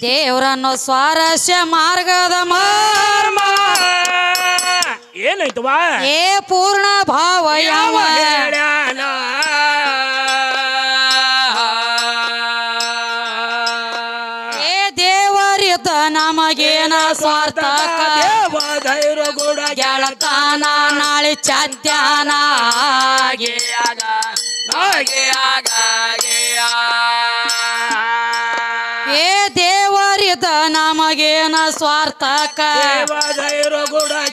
A: ದೇವರನ್ನು ಸ್ವಾರಸ್ಯ ಮಾರ್ಗದ ಮಾರ್ಮ.
B: ಬಾ?
A: ಏ ಪೂರ್ಣ ಭಾವ ಯಾವ
B: ಹೇಳ್ಯಾನ
A: ಏ ದೇವರಿದ್ದ ನಮಗೇನ ಸ್ವಾರ್ಥ
B: ದೇವ ಧೈರ್ಯ ಗುಡ
A: ಗೆಳತಾನ ನಾಳೆ
B: ಆಗಿಯಾಗ
A: ಸ್ವಾರ್ಥಕ.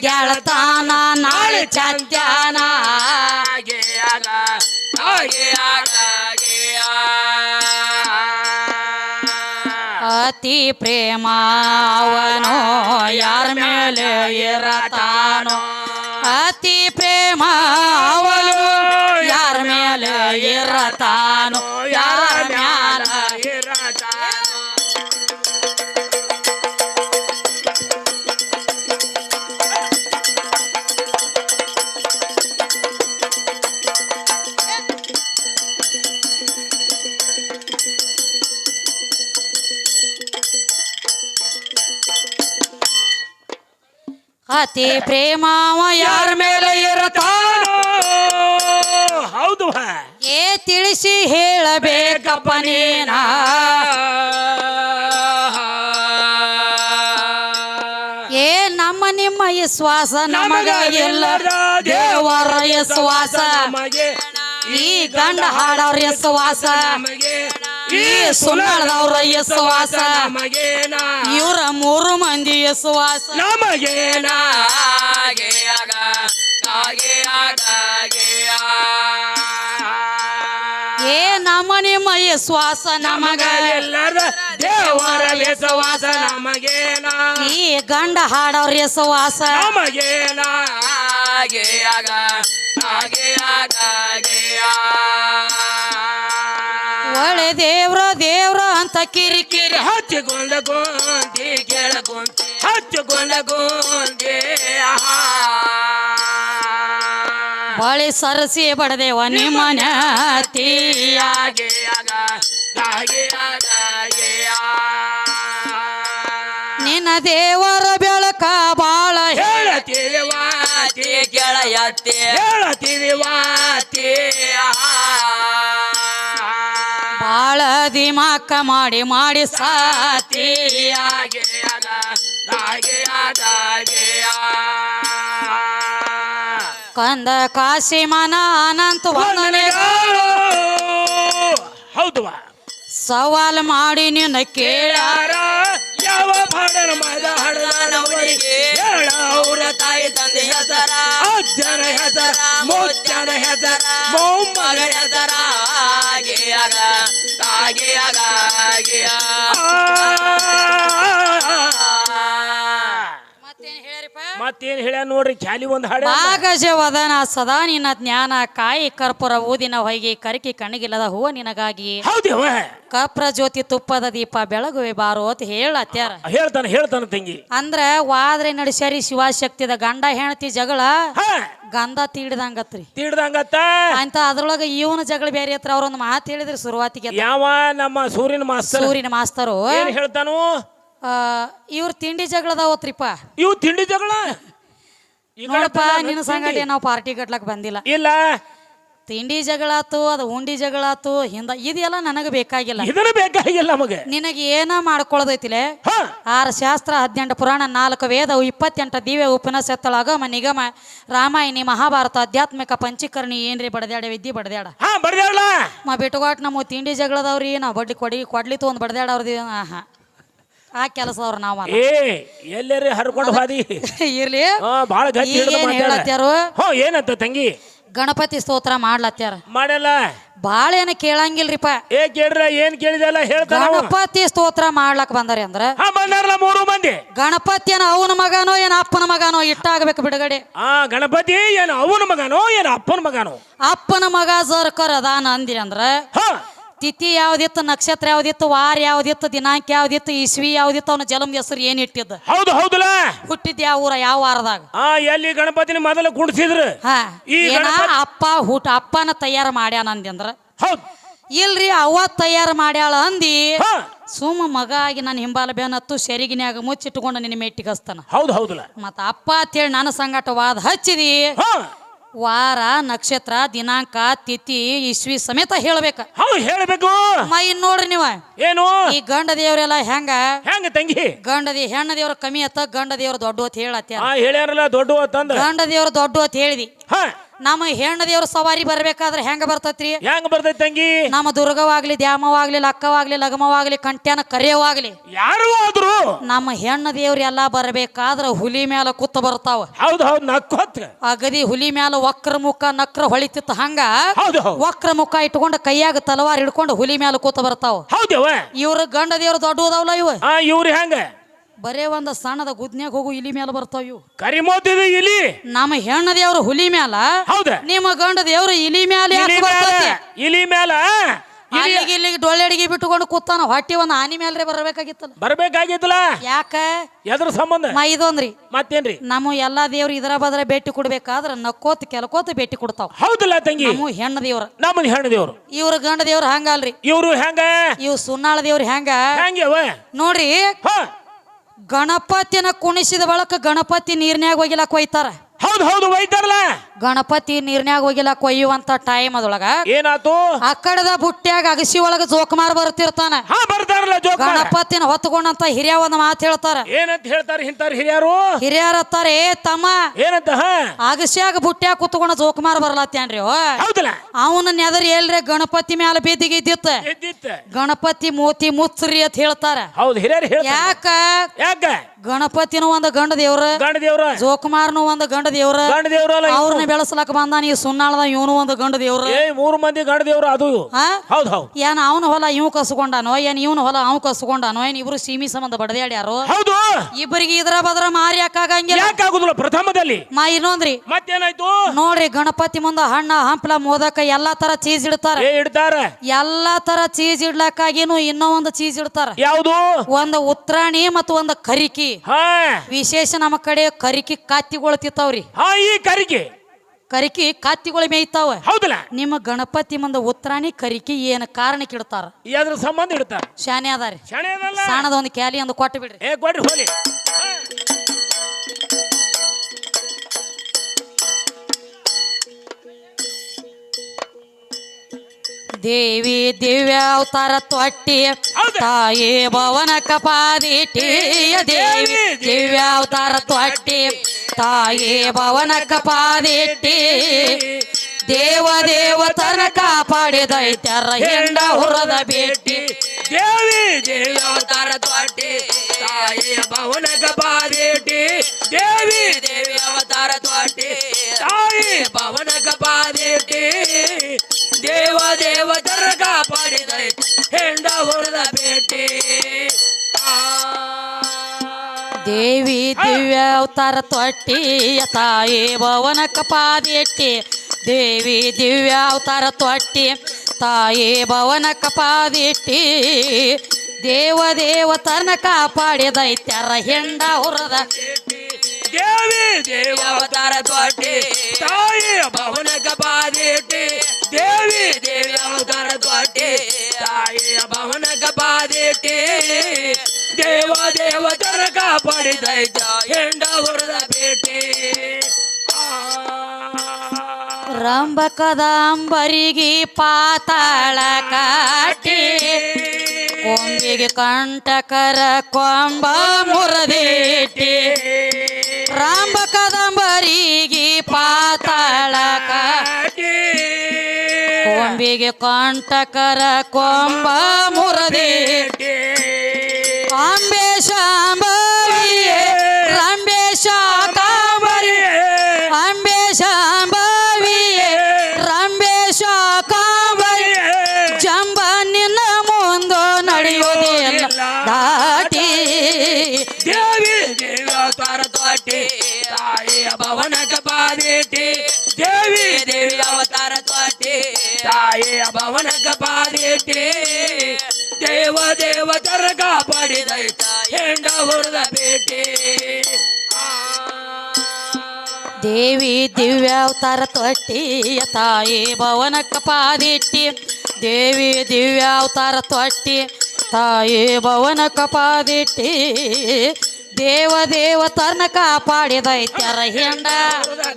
A: ಗೆಳತಾನ ನಾಳೆ ಚಾತ್ಯಾನ ಅತಿ ಪ್ರೇಮವನೋ ಯಾರ ಮೇಲೆ ಇರತಾನೋ. ಅತಿ ಪ್ರೇಮ ಅವ ಯಾರ ಮೇಲೆ ಇರತಾನೋ
B: ಹೌದು.
A: ಏ ತಿಳಿಸಿ ಹೇಳಬೇಕಪ್ಪ ನೀನ? ಏ ನಮ್ಮ ನಿಮ್ಮ ವಿಶ್ವಾಸ ನಮಗ ಇಲ್ಲ. ದೇವರ ವಿಶ್ವಾಸ ಈ ಗಂಡ ಹಾಡವ್ರ ವಿಶ್ವಾಸ. ಈ ಸುಳ್ಳದವ್ರ ಯಸ್ವಾಸ
B: ನಮಗೇನ?
A: ಇವರ ಮೂರು ಮಂದಿ ಯಸ್ವಾಸ
B: ನಮಗೇನ? ಆಗಿಯಾಗ ಆಗಿಯ
A: ಏ ನಮ್ಮ ನಿಮ್ಮ ಯಸ್ವಾಸ ನಮಗ.
B: ಎಲ್ಲರ ದೇವರ ಯಸ್ವಾಸ ನಮಗೇನ?
A: ಈ ಗಂಡ ಹಾಡವ್ರ ಯಸ್ವಾಸ
B: ನಮಗೇನ? ಹಾಗೆ ಆಗ ಹಾಗೆ
A: ಒಳ್ಳೆ ದೇವ್ರ ದೇವ್ರ ಅಂತ ಕಿರಿಕಿರಿ.
B: ಹಚ್ಚಿಕೊಂಡ ಗೊಂದಿ ಕೇಳಕೊಂತಿ ಹಚ್ಚಿಕೊಂಡ ಗೊಂದಿ
A: ಬಳಿ ಸರಸಿ ಬಡದೇವ ನಿಮ್ಮನ ತೀಯಾಗೆ ನಿನ್ನ ದೇವರ ಬೆಳಕ ಬಾಳ
B: ಹೇಳತೀವಿ ತಿ
A: ಕೇಳ
B: ಹೇಳತೀವಿ ವಾತಿ
A: ದಿಮಾಕ ಮಾಡಿ ಮಾಡಿ ಸಾತಿ ಕಂದ ಕಾಶಿ ಮನ ಅನಂತ ವಂದನೆ
B: ಹೌದು
A: ಸವಾಲ್ ಮಾಡಿ ನೀನು ಕೇಳ
B: ಯಾರ ಯಾವ ಪಾಡನ ಮದ ಹಡದವರಿಗೆ ಹೇಳ ಅವರ ತಾಯಿ ತಂದೆ ಹೆಸರ ಅಜ್ಜನ ಹೆಸರ ಮುಚ್ಚನ ಹೆಸರ ಮೊಮ್ಮನ ಹೆಸರ ಆಗಿಯಾಗ ಆಗಿಯಾಗ ಆಗಿಯ ಮತ್ತೇನ್ ಹೇಳ್ಯಾನ ನೋಡ್ರಿ ಖ್ಯಾಲಿ ಒಂದ್ ಹಾಡ
A: ಭಾಗಜವದನ ಸದಾ ನಿನ್ನ ಜ್ಞಾನ ಕಾಯಿ ಕರ್ಪೂರ ಊದಿನ ಹೊಯ್ಗೆ ಕರಿಕಿ ಕಣ್ಣಿಗಿಲ್ಲದ ಹೂವ ನಿನಗಾಗಿ.
B: ಹೌದೇವ
A: ಕಪ್ರ ಜ್ಯೋತಿ ತುಪ್ಪದ ದೀಪ ಬೆಳಗುವೆ ಬಾರೋ ಅಂತ ಹೇಳತ್ಯಾರ
B: ಹೇಳ್ತಾನೆ ಹೇಳ್ತಾನ ತಂಗಿ.
A: ಅಂದ್ರ ವಾದ್ರೆ ನಡೆಸ್ಯಾರಿ ಶಿವಶಕ್ತಿದ ಗಂಡ ಹೆಣತಿ ಜಗಳ ಗಂಧ ತೀಡ್ದಂಗತ್ರಿ.
B: ತೀಡ್ದಂಗತ್ತ?
A: ಅಂತ ಅದ್ರೊಳಗ ಇವನ ಜಗಳ ಬೇರೆ ಹತ್ರ ಅವ್ರೊಂದು ಮಾತು ಹೇಳಿದ್ರಿ ಶುರುವಾತಿಗೆ
B: ಯಾವ ನಮ್ಮ ಸೂರ್ಯನ ಮಾಸ್ತರ್?
A: ಸೂರ್ಯನ ಮಾಸ್ತರು.
B: ಏನ್ ಹೇಳ್ತಾನು?
A: ಇವ್ರ ತಿಂಡಿ ಜಗಳದಾವತ್ರಿಪ್ಪ
B: ಇವು ತಿಂಡಿ ಜಗಳ? ಈ ಕಡೆ
A: ನೋಡಪ್ಪ
B: ತಂದ
A: ನಿನ್ನ
B: ತಿಂಡಿ.
A: ಸಂಗತಿ ನಾವು ಪಾರ್ಟಿ ಕಟ್ಲಕ್ ಬಂದಿಲ್ಲ.
B: ಇಲ್ಲ.
A: ತಿಂಡಿ ಜಗಳಾತು ಅದು ಉಂಡಿ ಜಗಳಾತು ಹಿಂದ ಇದೆಲ್ಲ ನನಗೆ ಬೇಕಾಗಿಲ್ಲ.
B: ಇದನ್ನ ಬೇಕಾಗಿಲ್ಲ ನಮಗೆ.
A: ನಿನಗೆ ಏನ ಮಾಡ್ಕೊಳ್ಳೋದೈತಿಲೆ
B: ಹ.
A: ಆರು ಶಾಸ್ತ್ರ ಹದಿನೆಂಟು ಪುರಾಣ ನಾಲ್ಕು ವೇದ ಇಪ್ಪತ್ತೆಂಟು ದಿವ್ಯ ಉಪನ ಅಗಮ ನಿಗಮ ರಾಮಾಯಣಿ ಮಹಾಭಾರತ ಆಧ್ಯಾತ್ಮಿಕ ಪಂಚೀಕರಣಿ ಏನ್ರಿ ಬಡದ್ಯಾಡ ವಿದ್ಯೆ ಬಡದ್ಯಾಡ?
B: ಹಾ ಬರ್ದೇವಲ್ಲ
A: ಮ ನಮ್ಮ ತಿಂಡಿ ಜಗಳದವ್ರಿ ನಾವು ಬಡ್ಡಿ ಕೊಡಿ ಕೊಡ್ಲಿ ತೊಗೊಂಡು ಅವ್ರದ್ದು ಆಹಾ. ಆ ಕೆಲಸದವ್ರು ನಾವು
B: ಏ ಎಲ್ಲರಿ ಹರ್ಕೊಂಡು ಹಾದಿ?
A: ಇರ್ಲಿ.
B: ಹಾ ಬಾಳ ಗಟ್ಟಿ ಹಿಡಿದು
A: ಈಗೇನ್
B: ಮಾತಾಡ.
A: ಹೇಳತ್ಯಾರು?
B: ಹೋ ಏನಂತ ತಂಗಿ?
A: ಗಣಪತಿ ಸ್ತೋತ್ರ ಮಾಡ್ಲತ್ತಾರ
B: ಮಾಡಲ್ಲ?
A: ಬಾಳ ಏನ ಕೇಳಂಗಿಲ್ರಿಪ್ಪ.
B: ಏ ಕೇಳ್ರ ಏನ್ ಕೇಳಿದಲ್ಲ ಹೇಳ್ತಾರ ಅವ.
A: ಗಣಪತಿ ಸ್ತೋತ್ರ ಮಾಡ್ಲಕ್ ಬಂದಾರೆ ಅಂದ್ರ
B: ಹಾ ಬಂದಾರಲ್ಲ ಮೂರು ಮಂದಿ.
A: ಗಣಪತಿಯನ ಅವನ ಮಗನೋ ಏನ ಅಪ್ಪನ ಮಗನೋ ಇಟ್ಟಾಗಬೇಕು ಬಿಡುಗಡೆ.
B: ಆ ಗಣಪತಿ ಏನು ಅವನ ಮಗನೋ ಏನು ಅಪ್ಪನ ಮಗನೋ?
A: ಅಪ್ಪನ ಮಗ ಜರ್ಕರ್ ಅದಾನ ಅಂದಿರಿ ಅಂದ್ರ
B: ಹಾ.
A: ತಿಥಿ ಯಾವ್ದಿತ್ತು ನಕ್ಷತ್ರ ಯಾವ್ದಿತ್ತು ವಾರ ಯಾವ್ದಿತ್ತು ದಿನಾಂಕ ಯಾವ್ದಿತ್ತು ಇಸ್ವಿ ಯಾವ್ದಿತ್ತು ಅವನ ಜಲಮ್ ಹೆಸರು ಏನ್ ಇಟ್ಟಿದ್ದ?
B: ಹೌದು ಹೌದಲ್ಲ?
A: ಹುಟ್ಟಿದ್ ಯಾವ ಊರ ಯಾವ ವಾರದಾಗ?
B: ಆ ಎಲ್ಲಿ ಗಣಪತಿನ ಮೊದಲು ಕುಣಿಸಿದ್ರು
A: ಹಾ
B: ಈ
A: ಏನ
B: ಗಣಪತಿ-
A: ಅಪ್ಪ ಹುಟ್ಟ ಅಪ್ಪನ ತಯಾರು ಮಾಡ್ಯಾನ ಅಂದಿ ಅಂದ್ರ
B: ಹೌದು.
A: ಇಲ್ರಿ ಅವ್ವ ತಯಾರು ಮಾಡ್ಯಾಳ ಅಂದಿ
B: ಹಾ.
A: ಸುಮ್ಮ ಮಗ ಆಗಿ ನನ್ನ ಹಿಂಬಾಲ ಬೇನತ್ತು ಸೆರಿಗಿನ್ಯಾಗ ಮುಚ್ಚಿಟ್ಕೊಂಡು ನಿನ್ನ ಮೆಟ್ಟಿಗಸ್ತಾನ
B: ಹೌದು ಹೌದಲ್ಲ.
A: ಮತ್ತ ಅಪ್ಪ ಅಂತೇಳಿ ನನ್ನ ಸಂಗಟವಾದ ಹಚ್ಚಿದಿ
B: ಹಾ.
A: ವಾರ ನಕ್ಷತ್ರ ದಿನಾಂಕ ತಿಥಿ ಇಸ್ವಿ ಸಮೇತ ಹೇಳ್ಬೇಕ.
B: ಹೌದು ಹೇಳ್ಬೇಕು.
A: ಮೈ ನೋಡ್ರಿ ನೀವ.
B: ಏನು?
A: ಈ ಗಂಡ ದೇವ್ರೆಲ್ಲ ಹೆಂಗ?
B: ಹೆಂಗ ತಂಗಿ?
A: ಗಂಡ ದೇ ಹೆಣ್ಣ ದೇವ್ರ ಕಮ್ಮಿ ಅತ್ತ ಗಂಡ ದೇವ್ರ ದೊಡ್ಡ ಅಂತ ಹೇಳತ್ಯಾರ.
B: ಆ ಹೇಳ್ಯಾರಲ್ಲ ದೊಡ್ಡ
A: ಗಂಡ ದೇವ್ರ ದೊಡ್ಡ ಅಂತ ಹೇಳಿದಿ.
B: ಹಾ.
A: ನಮ್ಮ ಹೆಣ್ಣು ದೇವ್ರ ಸವಾರಿ ಬರ್ಬೇಕಾದ್ರೆ ಹೆಂಗ ಬರ್ತೈತ್ರಿ?
B: ಹೆಂಗ್ ಬರ್ತೈತಿ ತಂಗಿ?
A: ನಮ್ಮ ದುರ್ಗವಾಗ್ಲಿ ದ್ಯಾಮವಾಗ್ಲಿ ಲಕ್ಕವಾಗ್ಲಿ ಲಗಮವಾಗ್ಲಿ ಕಂಟ್ಯಾನ ಕರೆಯವಾಗ್ಲಿ.
B: ಯಾರು ಆದ್ರು
A: ನಮ್ಮ ಹೆಣ್ಣ ದೇವ್ರ ಎಲ್ಲಾ ಬರ್ಬೇಕಾದ್ರ ಹುಲಿ ಮ್ಯಾಲ ಕುತ್ತ ಬರ್ತಾವ.
B: ಹೌದು ಹೌದು ನಕ್ಕೊತ್
A: ಅಗದಿ ಹುಲಿ ಮ್ಯಾಲ ವಕ್ರ ಮುಖ ನಕ್ರ ಹೊಳಿತಿತ್ತ ಹಂಗ
B: ಹೌದು ಹೌದು.
A: ವಕ್ರ ಮುಖ ಇಟ್ಕೊಂಡು ಕೈಯಾಗ ತಲವಾರ್ ಹಿಡ್ಕೊಂಡು ಹುಲಿ ಮ್ಯಾಲ ಕೂತ ಬರ್ತಾವ.
B: ಹೌದವ
A: ಇವ್ರ ಗಂಡ ದೇವ್ರ ದೊಡ್ಡದವಲ್ಲ ಇವ.
B: ಆ ಇವ್ರು ಹೆಂಗ?
A: ಬರೇ ಒಂದ ಸಣ್ಣದ ಗುದ್ನ್ಯಾಗ ಹೋಗು ಇಲಿ ಮ್ಯಾಲ ಬರ್ತಾವ ಇವು.
B: ಕರಿಮೋತಿದು ಇಲಿ.
A: ನಮ್ಮ ಹೆಣ್ಣ ದೇವ್ರ ಹುಲಿ ಮ್ಯಾಲ
B: ಹೌದ?
A: ನಿಮ್ಮ ಗಂಡ ದೇವ್ರ ಇಲಿ ಮ್ಯಾಲ
B: ಇಲಿ ಮ್ಯಾಲ ಇಲಿ ಮ್ಯಾಲ
A: ಅಲ್ಲಿಗೆ ಇಲ್ಲಿಗೆ ಡೊಳ್ಳೆಡಿಗೆ ಬಿಟ್ಟುಕೊಂಡು ಕೂತಾನ ಹೊಟ್ಟಿ ಒಂದ್ ಆನಿ ಮ್ಯಾಲ್ರೆ ಬರಬೇಕಾಗಿತ್ತಲ್ಲ.
B: ಬರಬೇಕಾಗಿತ್ತಲ್ಲ?
A: ಯಾಕ?
B: ಎದ್ರ ಸಂಬಂಧ?
A: ಮಾ ಇದೊಂದ್ರಿ.
B: ಮತ್ತೇನ್ರಿ?
A: ನಮ್ಮ ಎಲ್ಲಾ ದೇವ್ರು ಇದರ ಬದ್ರ ಭೇಟಿ ಕೊಡ್ಬೇಕಾದ್ರ ನಕ್ಕೋತ್ ಕೆಲಕೋತ್ ಭೇಟಿ ಕೊಡ್ತಾವ.
B: ಹೌದಲ್ಲ ತಂಗಿ?
A: ನಮ್ಮ ಹೆಣ್ಣ ದೇವ್ರ.
B: ನಮ್ಮ ಹೆಣ್ಣ ದೇವ್ರು.
A: ಇವ್ರ ಗಂಡ ದೇವ್ರ ಹಂಗಲ್ರಿ.
B: ಇವ್ರು ಹೆಂಗ?
A: ಇವ್ ಸುನ್ನಾಳ ದೇವ್ರ ಹೆಂಗ?
B: ಹೆಂಗ
A: ನೋಡ್ರಿ ಗಣಪತಿನ ಕುಣಿಸಿದ ಬಳಕ ಗಣಪತಿ ನೀರ್ನ್ಯಾಗ ಹೋಗಿಲ್ಲ ಒಯ್ತಾರ
B: ಹೌದು ಹೌದು ಒಯ್ತಾರಲ್ಲ
A: ಗಣಪತಿ ನೀರ್ನ್ಯಾಗ ಹೋಗಿಲ್ಲ ಕೊಯ್ಯುವಂತ ಟೈಮ್ ಅದೊಳಗ
B: ಏನಾತು?
A: ಆ ಬುಟ್ಟಿಯಾಗ ಬುಟ್ಟ್ಯಾಗ ಅಗಸಿ ಒಳಗ ಜೋಕುಮಾರ್ ಬರ್ತಿರ್ತಾನ.
B: ಹಾ ಬರ್ತಾರಲ್ಲ ಜೋಕ
A: ಗಣಪತಿನ ಹೊತ್ಕೊಂಡಂತ ಹಿರಿಯ ಒಂದ್ ಮಾತು ಹೇಳ್ತಾರ.
B: ಏನಂತ ಹೇಳ್ತಾರೆ ಇಂತಾರ ಹಿರಿಯರು?
A: ಹಿರಿಯರತ್ತಾರ ಏ ತಮ್ಮ
B: ಏನಂತ ಹಾ?
A: ಅಗಸ್ಯಾಗ ಬುಟ್ಟ್ಯಾಗ ಕುತ್ಕೊಂಡ ಜೋಕುಮಾರ್ ಬರ್ಲತ್ತೇನ್ರಿ
B: ಹೌದಲ್ಲ?
A: ಅವನ ನೆದರ್ ಎಲ್ರಿ ಗಣಪತಿ ಮ್ಯಾಲ ಬೀದಿಗೆ
B: ಇದ್ದಿತ್ತ.
A: ಗಣಪತಿ ಮೋತಿ ಮುಚ್ಚ್ರಿ ಅಂತ ಹೇಳ್ತಾರ.
B: ಹೌದು ಹಿರಿಯರು ಹೇಳ್ತಾರೆ
A: ಯಾಕ?
B: ಯಾಕ?
A: ಗಣಪತಿನೂ ಒಂದ್ ಗಂಡ ದೇವ್ರ
B: ಗಂಡ ದೇವ್ರ.
A: ಜೋಕುಮಾರ್ನು ಒಂದ್ ಗಂಡ ದೇವ್ರ.
B: ಗಂಡ ದೇವ್ರಲ್ಲ.
A: ಅವ್ರನ್ನ ಬೆಳೆಸ್ಲಕ್ ಬಂದಾನ ಈ ಸುನ್ನಾಳದ ಇವನು ಒಂದು ಗಂಡ ದೇವ್ರ.
B: ಏ ಮೂರು ಮಂದಿ ಗಂಡ ದೇವ್ರು ಅದು. ಹೌದು ಹೌದು.
A: ಏನ್ ಅವನ ಹೊಲ ಇವ್ ಕಸ್ಕೊಂಡಾನೋ? ಏನ್ ಇವನ ಹೊಲ ಅವ್ ಕಸ್ಕೊಂಡಾನೋ? ಏನ್ ಇಬ್ರು ಸೀಮಿ ಸಂಬಂಧ ಬಡದ್ಯಾಡ್ಯಾರೋ
B: ಹೌದು.
A: ಇಬ್ಬರಿಗೆ ಇದ್ರ ಬದ್ರ ಮಾರಿ ಹಾಕಾಗಂಗಿಲ್ಲ.
B: ಯಾಕಾಗುದಿಲ್ಲ ಪ್ರಥಮದಲ್ಲಿ?
A: ಮಾ ಇನ್ನೊಂದ್ರಿ.
B: ಮತ್ತೇನಾಯ್ತು?
A: ನೋಡ್ರಿ ಗಣಪತಿ ಮುಂದ ಹಣ್ಣ ಹಂಪ್ಲ ಮೋದಕ ಎಲ್ಲಾ ತರ ಚೀಸ್ ಇಡ್ತಾರ.
B: ಏ ಇಡ್ತಾರ?
A: ಎಲ್ಲಾ ತರ ಚೀಸ್ ಇಡ್ಲಕ್ಕಾಗಿನು ಇನ್ನೂ ಒಂದು ಚೀಸ್ ಇಡ್ತಾರ.
B: ಯಾವುದು?
A: ಒಂದು ಉತ್ರಾಣಿ ಮತ್ತು ಒಂದು ಕರಿಕಿ. ವಿಶೇಷ ನಮ್ಮ ಕಡೆ ಕರಿಕಿ ಕಾತಿಗೊಳ್ತಿತ್ತವ್ರಿ
B: ಹಾ ಈ ಕರಿಗೆ
A: ಕರಿಕಿ ಕಾತಿಗಳು ಮೇಯ್ತಾವ
B: ಹೌದಲ್ಲ.
A: ನಿಮ್ಮ ಗಣಪತಿ ಮುಂದ ಉತ್ತರಾಣಿ ಕರಿಕಿ ಏನ ಕಾರಣಕ್ಕೆ ಇಡ್ತಾರ
B: ಸಂಬಂಧ ಇಡ್ತಾರ?
A: ಶಾನೆ ಅದಾರಿ.
B: ಶಣೆ ಅದಲ್ಲ.
A: ಸಾಣದ ಒಂದು ಕ್ಯಾಲಿ ಒಂದು ಕೊಟ್ಟು ಬಿಡ್ರಿ.
B: ಏ ಕೊಡ್ರಿ ಹೋಲಿ.
A: ದೇವಿ ದಿವ್ಯ ಅವತಾರ ತೊಟ್ಟಿ. ತಾಯಿ ಭವನ ಕಪಾದಿಟಿ. ದೇವಿ. ದಿವ್ಯ ಅವತಾರ ತೊಟ್ಟಿ. ತಾಯಿ ಭವನ ಕಪಾದಿಟ್ಟಿ ದೇವ ದೇವತನ ಕಾಪಾಡಿದೈತ್ಯರ ಹೆಂಡ ಹುರದ ಭೇಟಿ.
B: ದೇವಿ ದೇವಿ ಅವತಾರ ತ್ವಾಟಿ ತಾಯಿಯ ಭವನ ಗಪಾದೇಟಿ ದೇವಿ ದೇವಿ ಅವತಾರ ತ್ವಾಟಿ ತಾಯಿ ಭವನ ಗಪಾದೇಟಿ ದೇವ ದೇವತರ ಕಾಪಾಡಿದೈತಿ, ಹೆಂಡ ಹುರದ ಆ.
A: ದೇವಿ ದಿವ್ಯ ಅವತಾರ ತೊಟ್ಟಿ, ತಾಯಿ ಭವನ ಕಪಾದಿಟ್ಟಿ ದೇವಿ ದಿವ್ಯ ಅವತಾರ ತೊಟ್ಟಿ, ತಾಯಿ ಭವನ ಕಪಾದಿಟ್ಟಿ ದೇವ ದೇವತನ ಕಾಪಾಡಿದೈತ್ಯರ ಹೆಂಡ ಹುರದ
B: ದೇವಿ ದೇವ ಅವತಾರ ತೊಟ್ಟಿ, ತಾಯಿ ಭವನ ಕಪಾದಿಟ್ಟಿ ದೇವಿ ದೇವಿ ಅವತಾರ ತೊಟ್ಟಿ, ತಾಯಿ ಭವನ ಗಪಾದೇಟಿ ದೇವ ದೇವತರ ಕಾಪಾಡಿದೈತ ಹೆಂಡ ಹೊರದ ಭೇಟಿ
A: ಅಂಬರಿಗಿ ಪಾತಾಳ ಕಾಟಿ. ಕೊಂಬಿಗೆ ಕಂಟಕರ ಕೊಂಬ ಮುರದೇಟಿ. ರಾಂಬಕದಂಬರಿಗಿ ಪಾತಾಳ ಕಾಟಿ. ಕೊಂಬಿಗೆ ಕಂಟಕರ ಕೊಂಬ ಮುರದೇಟಿ.
C: ತಾಯಿಯ ಭವನ ಕಪಾದಿಟ್ಟಿ ದೇವ ದೇವತರ ಪಡಿದ ಹೆಂಡ ಹುರಿದ ಬೇಟಿ
A: ದೇವಿ ದಿವ್ಯಾವತಾರ ತೊಟ್ಟಿ ತಾಯಿ ಭವನಕ್ಕ ಪಾದಿಟ್ಟಿ ದೇವಿ ದಿವ್ಯಾವತಾರ ತೊಟ್ಟಿ ತಾಯಿ ಭವನ ಪಾದಿಟ್ಟಿ ದೇವ ದೇವ ತನ್ನ ಕಾಪಾಡಿದೈತ್ಯರ ಹೆಂಡ.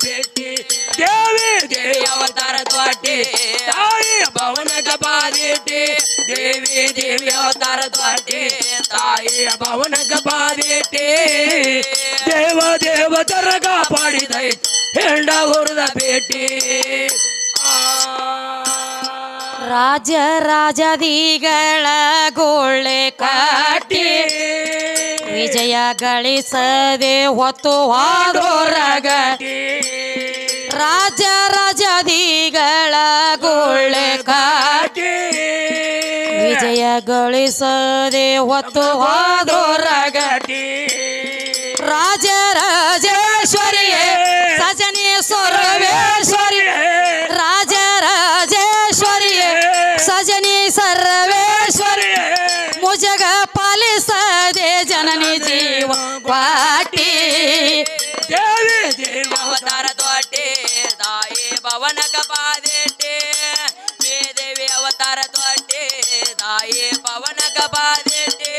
C: ಬೇಟಿ ದೇವಿ ದೇವಿ ಅವತಾರ ತ್ವಾಟಿ ತಾಯಿ ಭವನ ಕಪಾದಿಟ್ಟಿ. ದೇವಿ ದೇವಿ ಅವತಾರ ತ್ವಾಟಿ ತಾಯಿ ಭವನ ಕಪಾದಿಟ್ಟಿ. ದೇವ ದೇವತರ ಕಾಪಾಡಿದೈ ಹೆಂಡ ಹುರಿದ ಬೇಟಿ
A: ರಾಜ ರಾಜದಿಗಳ ಗೋಳೆ ಕಾಟಿ ವಿಜಯ ಗಳಿಸದೆ ಹೊತ್ತು ಹಾಡೋರಗ ರಾಜ ರಾಜಧಿಗಳ ಗೋಳೆ ಕಾಟಿ. ವಿಜಯ ಗಳಿಸದೆ ಹೊತ್ತು ಹಾಡೋರಗ ರಾಜ ರಾಜೇಶ್ವರಿಯೇ
C: ಅವತಾರ ತ್ವಾಟಿ ತಾಯಿ ಭವನ ಕಪಾದಿಟ್ಟಿ ದೇವಿ ಅವತಾರ ತ್ವಾಟಿ ತಾಯಿ ಭವನ ಕಪಾದಿಟ್ಟಿ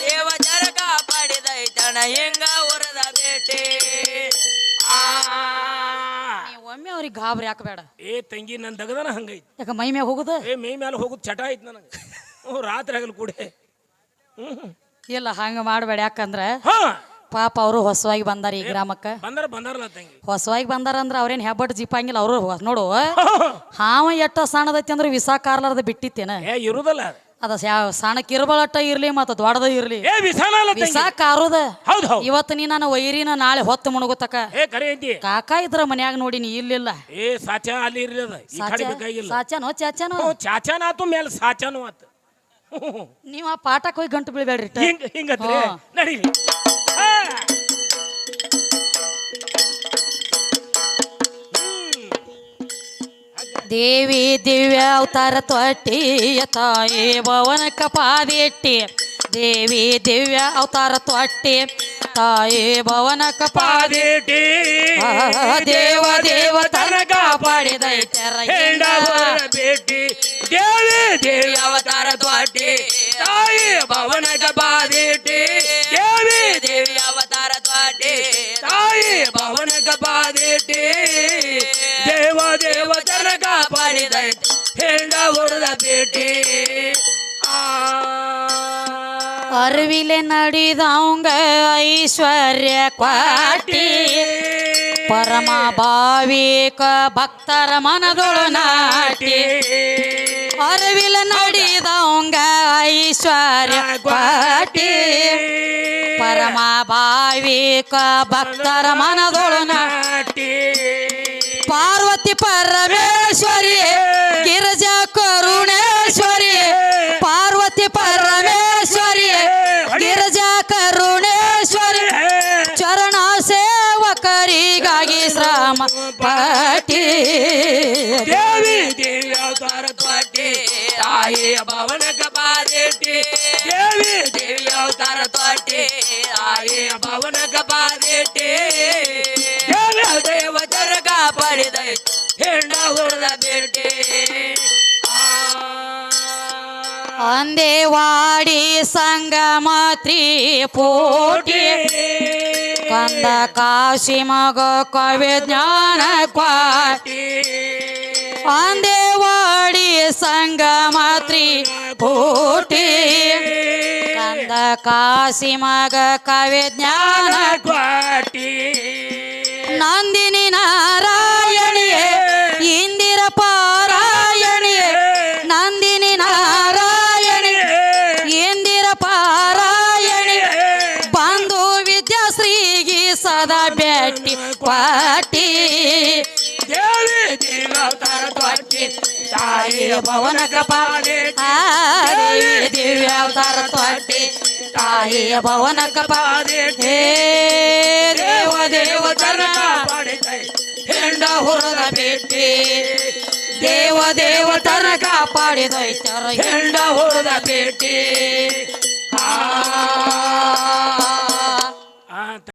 C: ದೇವ ಜರ ಕಾಪಾಡಿದೈತಣ ಹೆಂಗ ಉರದ ಬೇಟೆ. ಆ.
A: ಒಮ್ಮೆ ಅವ್ರಿಗೆ ಗಾಬರಿ ಹಾಕಬೇಡ.
B: ಏ ತಂಗಿ ನನ್ನ ದಗದನ ಹಂಗೈತಿ.
A: ಯಾಕ ಮೈ ಮ್ಯಾಗ ಹೋಗುದ?
B: ಏ ಮೈ ಮ್ಯಾಲ ಹೋಗುದು ಚಟ ಐತಿ ನನಗೆ. ರಾತ್ರಿ ಆಗಲ್ ಕೂಡೆ.
A: ಇಲ್ಲ ಹಂಗ ಮಾಡಬೇಡ ಯಾಕಂದ್ರ
B: ಹಾ.
A: ಪಾಪ ಅವರು ಹೊಸವಾಗಿ ಬಂದಾರ ಈ ಗ್ರಾಮಕ್ಕೆ.
B: ಬಂದಾರ ಬಂದಾರಲ್ಲ ತಂಗಿ.
A: ಹೊಸವಾಗಿ ಬಂದಾರ ಅಂದ್ರೆ ಅವ್ರೇನ್ ಹೆಬ್ಬಟ್ ಜಿಪ್ಪಂಗಿಲ್ಲ ಅವರು ನೋಡು. ಹಾವ ಎಷ್ಟ ಸಣ್ಣದೈತಿ ಅಂದ್ರೆ ವಿಸಾ ಕಾರ್ಲಾರ್ದ ಬಿಟ್ಟಿತ್ತೇನ.
B: ಏ ಇರುದಲ್ಲ ಅದು.
A: ಅದ ಸಣಕ್ ಇರ್ಬಲಟ್ಟ ಇರ್ಬಳಟ್ಟ ಇರ್ಲಿ ಮತ್ತ ದೊಡ್ಡದ ಇರ್ಲಿ.
B: ಏ ವಿಸಾನ ಅಲ್ಲ ತಂಗಿ.
A: ವಿಸಾ ಕಾರುದ.
B: ಹೌದು ಹೌದು.
A: ಇವತ್ತು ನೀ ನನ್ನ ವೈರಿನ ನಾಳೆ ಹೊತ್ತು ಮುಣಗುತ್ತಕ
B: ಏ ಕರೆ ಐತಿ
A: ಕಾಕ ಇದ್ರ ಮನ್ಯಾಗ ನೋಡಿ ನೀ ಇಲ್ಲಿಲ್ಲ
B: ಏ ಸಾಚ ಅಲ್ಲಿ ಇರ್ಲಿ ಅದ. ಈ ಕಡೆ ಬೇಕಾಗಿಲ್ಲ.
A: ಸಾಚನೋ ಚಾಚನೋ?
B: ಹ್ಞೂ ಚಾಚಾನ ಆತು ಮೇಲೆ ಸಾಚಾನು ಆತು. ಹ್ಞೂ
A: ನೀವ್ ಆ ಪಾಠಕ್ ಹೋಗಿ ಗಂಟು ಬೀಳ್ಬೇಡ್ರಿ ಇಟ್ಟ.
B: ಹಿಂಗ ಹಿಂಗತ್ರಿ?
A: ಹಾ.
B: ನಡೀಲಿ.
A: ದೇವಿ ದಿವ್ಯ ಅವತಾರ ತೊಟ್ಟಿ ತಾಯಿ ಭವನ ಕಪಾದಿಟ್ಟಿ. ದೇವಿ ದಿವ್ಯ ಅವತಾರ ತೊಟ್ಟಿ ತಾಯಿ ಭವನ ಕಪಾದಿ
B: ಪಾದಿಟಿ
A: ದೇವ ದೇವ
B: ತನಕ ಹೊರ ಬೇಟಿ ದೇವಿ ದೇವಿ ಅವತಾರ ದ್ವಾಟಿ. ತಾಯಿ ಭವನ ಕಪಾದಿಟಿ ದೇವಿ ದೇವಿ ಅವತಾರ ದ್ವಾಟಿ. ತಾಯಿ ಭವನ ಕಪಾದಿಟಿ ದೇವ ದೇವ ತನ ಕಾಪಾಡಿದೈತಿ ಹೆಂಡ ಹೊರದ ಬೇಟಿ ಆ
A: ಅರಿವಿಲೆ ನಡೆದವಂಗ ಐಶ್ವರ್ಯ ಕ್ವಾಟಿ ಪರಮ ಭಾವಿಕ ಭಕ್ತರ ಮನದೊಳು ನಾಟಿ ಅರಿವಿಲ ನಡೆದವಂಗ ಐಶ್ವರ್ಯ ಕ್ವಾಟಿ ಪರಮ ಭಾವಿಕ ಭಕ್ತರ ಮನದೊಳು ನಾಟಿ ಪಾರ್ವತಿ ಪರಮೇಶ್ವರಿ
B: ದೇವಿ. ದೇವಿ ಅವತಾರ ತ್ವಾಟಿ ತಾಯಿ ಭವನ ಕಪಾದಿಟ್ಟಿ ದೇವಿ. ದೇವಿ ಅವತಾರ ತ್ವಾಟಿ ತಾಯಿ ಭವನ ಕಪಾದಿಟ್ಟಿ ದೇವಿ. ದೇವ ಜರ ಕಾಪಾಡಿದೈ ಹೆಂಡ ಹೊರದ ಬೇಟಿ.
A: ಅಂದೇವಾಡಿ ಸಂಗಮ ತ್ರಿಪೋಟಿ ಕಂದ ಕಾಶಿ ಮಗ ಕವಿ ಜ್ಞಾನ ಕ್ವಾಟಿ. ಅಂದೇವಾಡಿ ಸಂಗಮ ತ್ರಿಪೋಟಿ ಕಂದ ಕಾಶಿ ಮಗ ಕವಿ ಜ್ಞಾನ
B: ಕ್ವಾಟಿ.
A: ನಂದಿನಿ ನಾರಾಯಣಿಯೇ
B: ತಾಯಿ ಭವನ
A: ಆ ದೇವಿ ದಿವ್ಯ ಅವತಾರ ತೊಟ್ಟಿ. ತಾಯಿ ಭವನಕ ಕಪಾಲೆ. ದೇವ ದೇವ
B: ತನಕ
A: ತನಕ
B: ಪಡೆದೈ
A: ಹೆಂಡ ಹುರದ ಬಿಟ್ಟಿ ದೇವ ದೇವ ಕಾಪಾಡಿದೈತರ ಪಾಡಿದೈತರ
B: ಹೆಂಡ ಹುರದ ಬೇಟಿ
A: ಆ.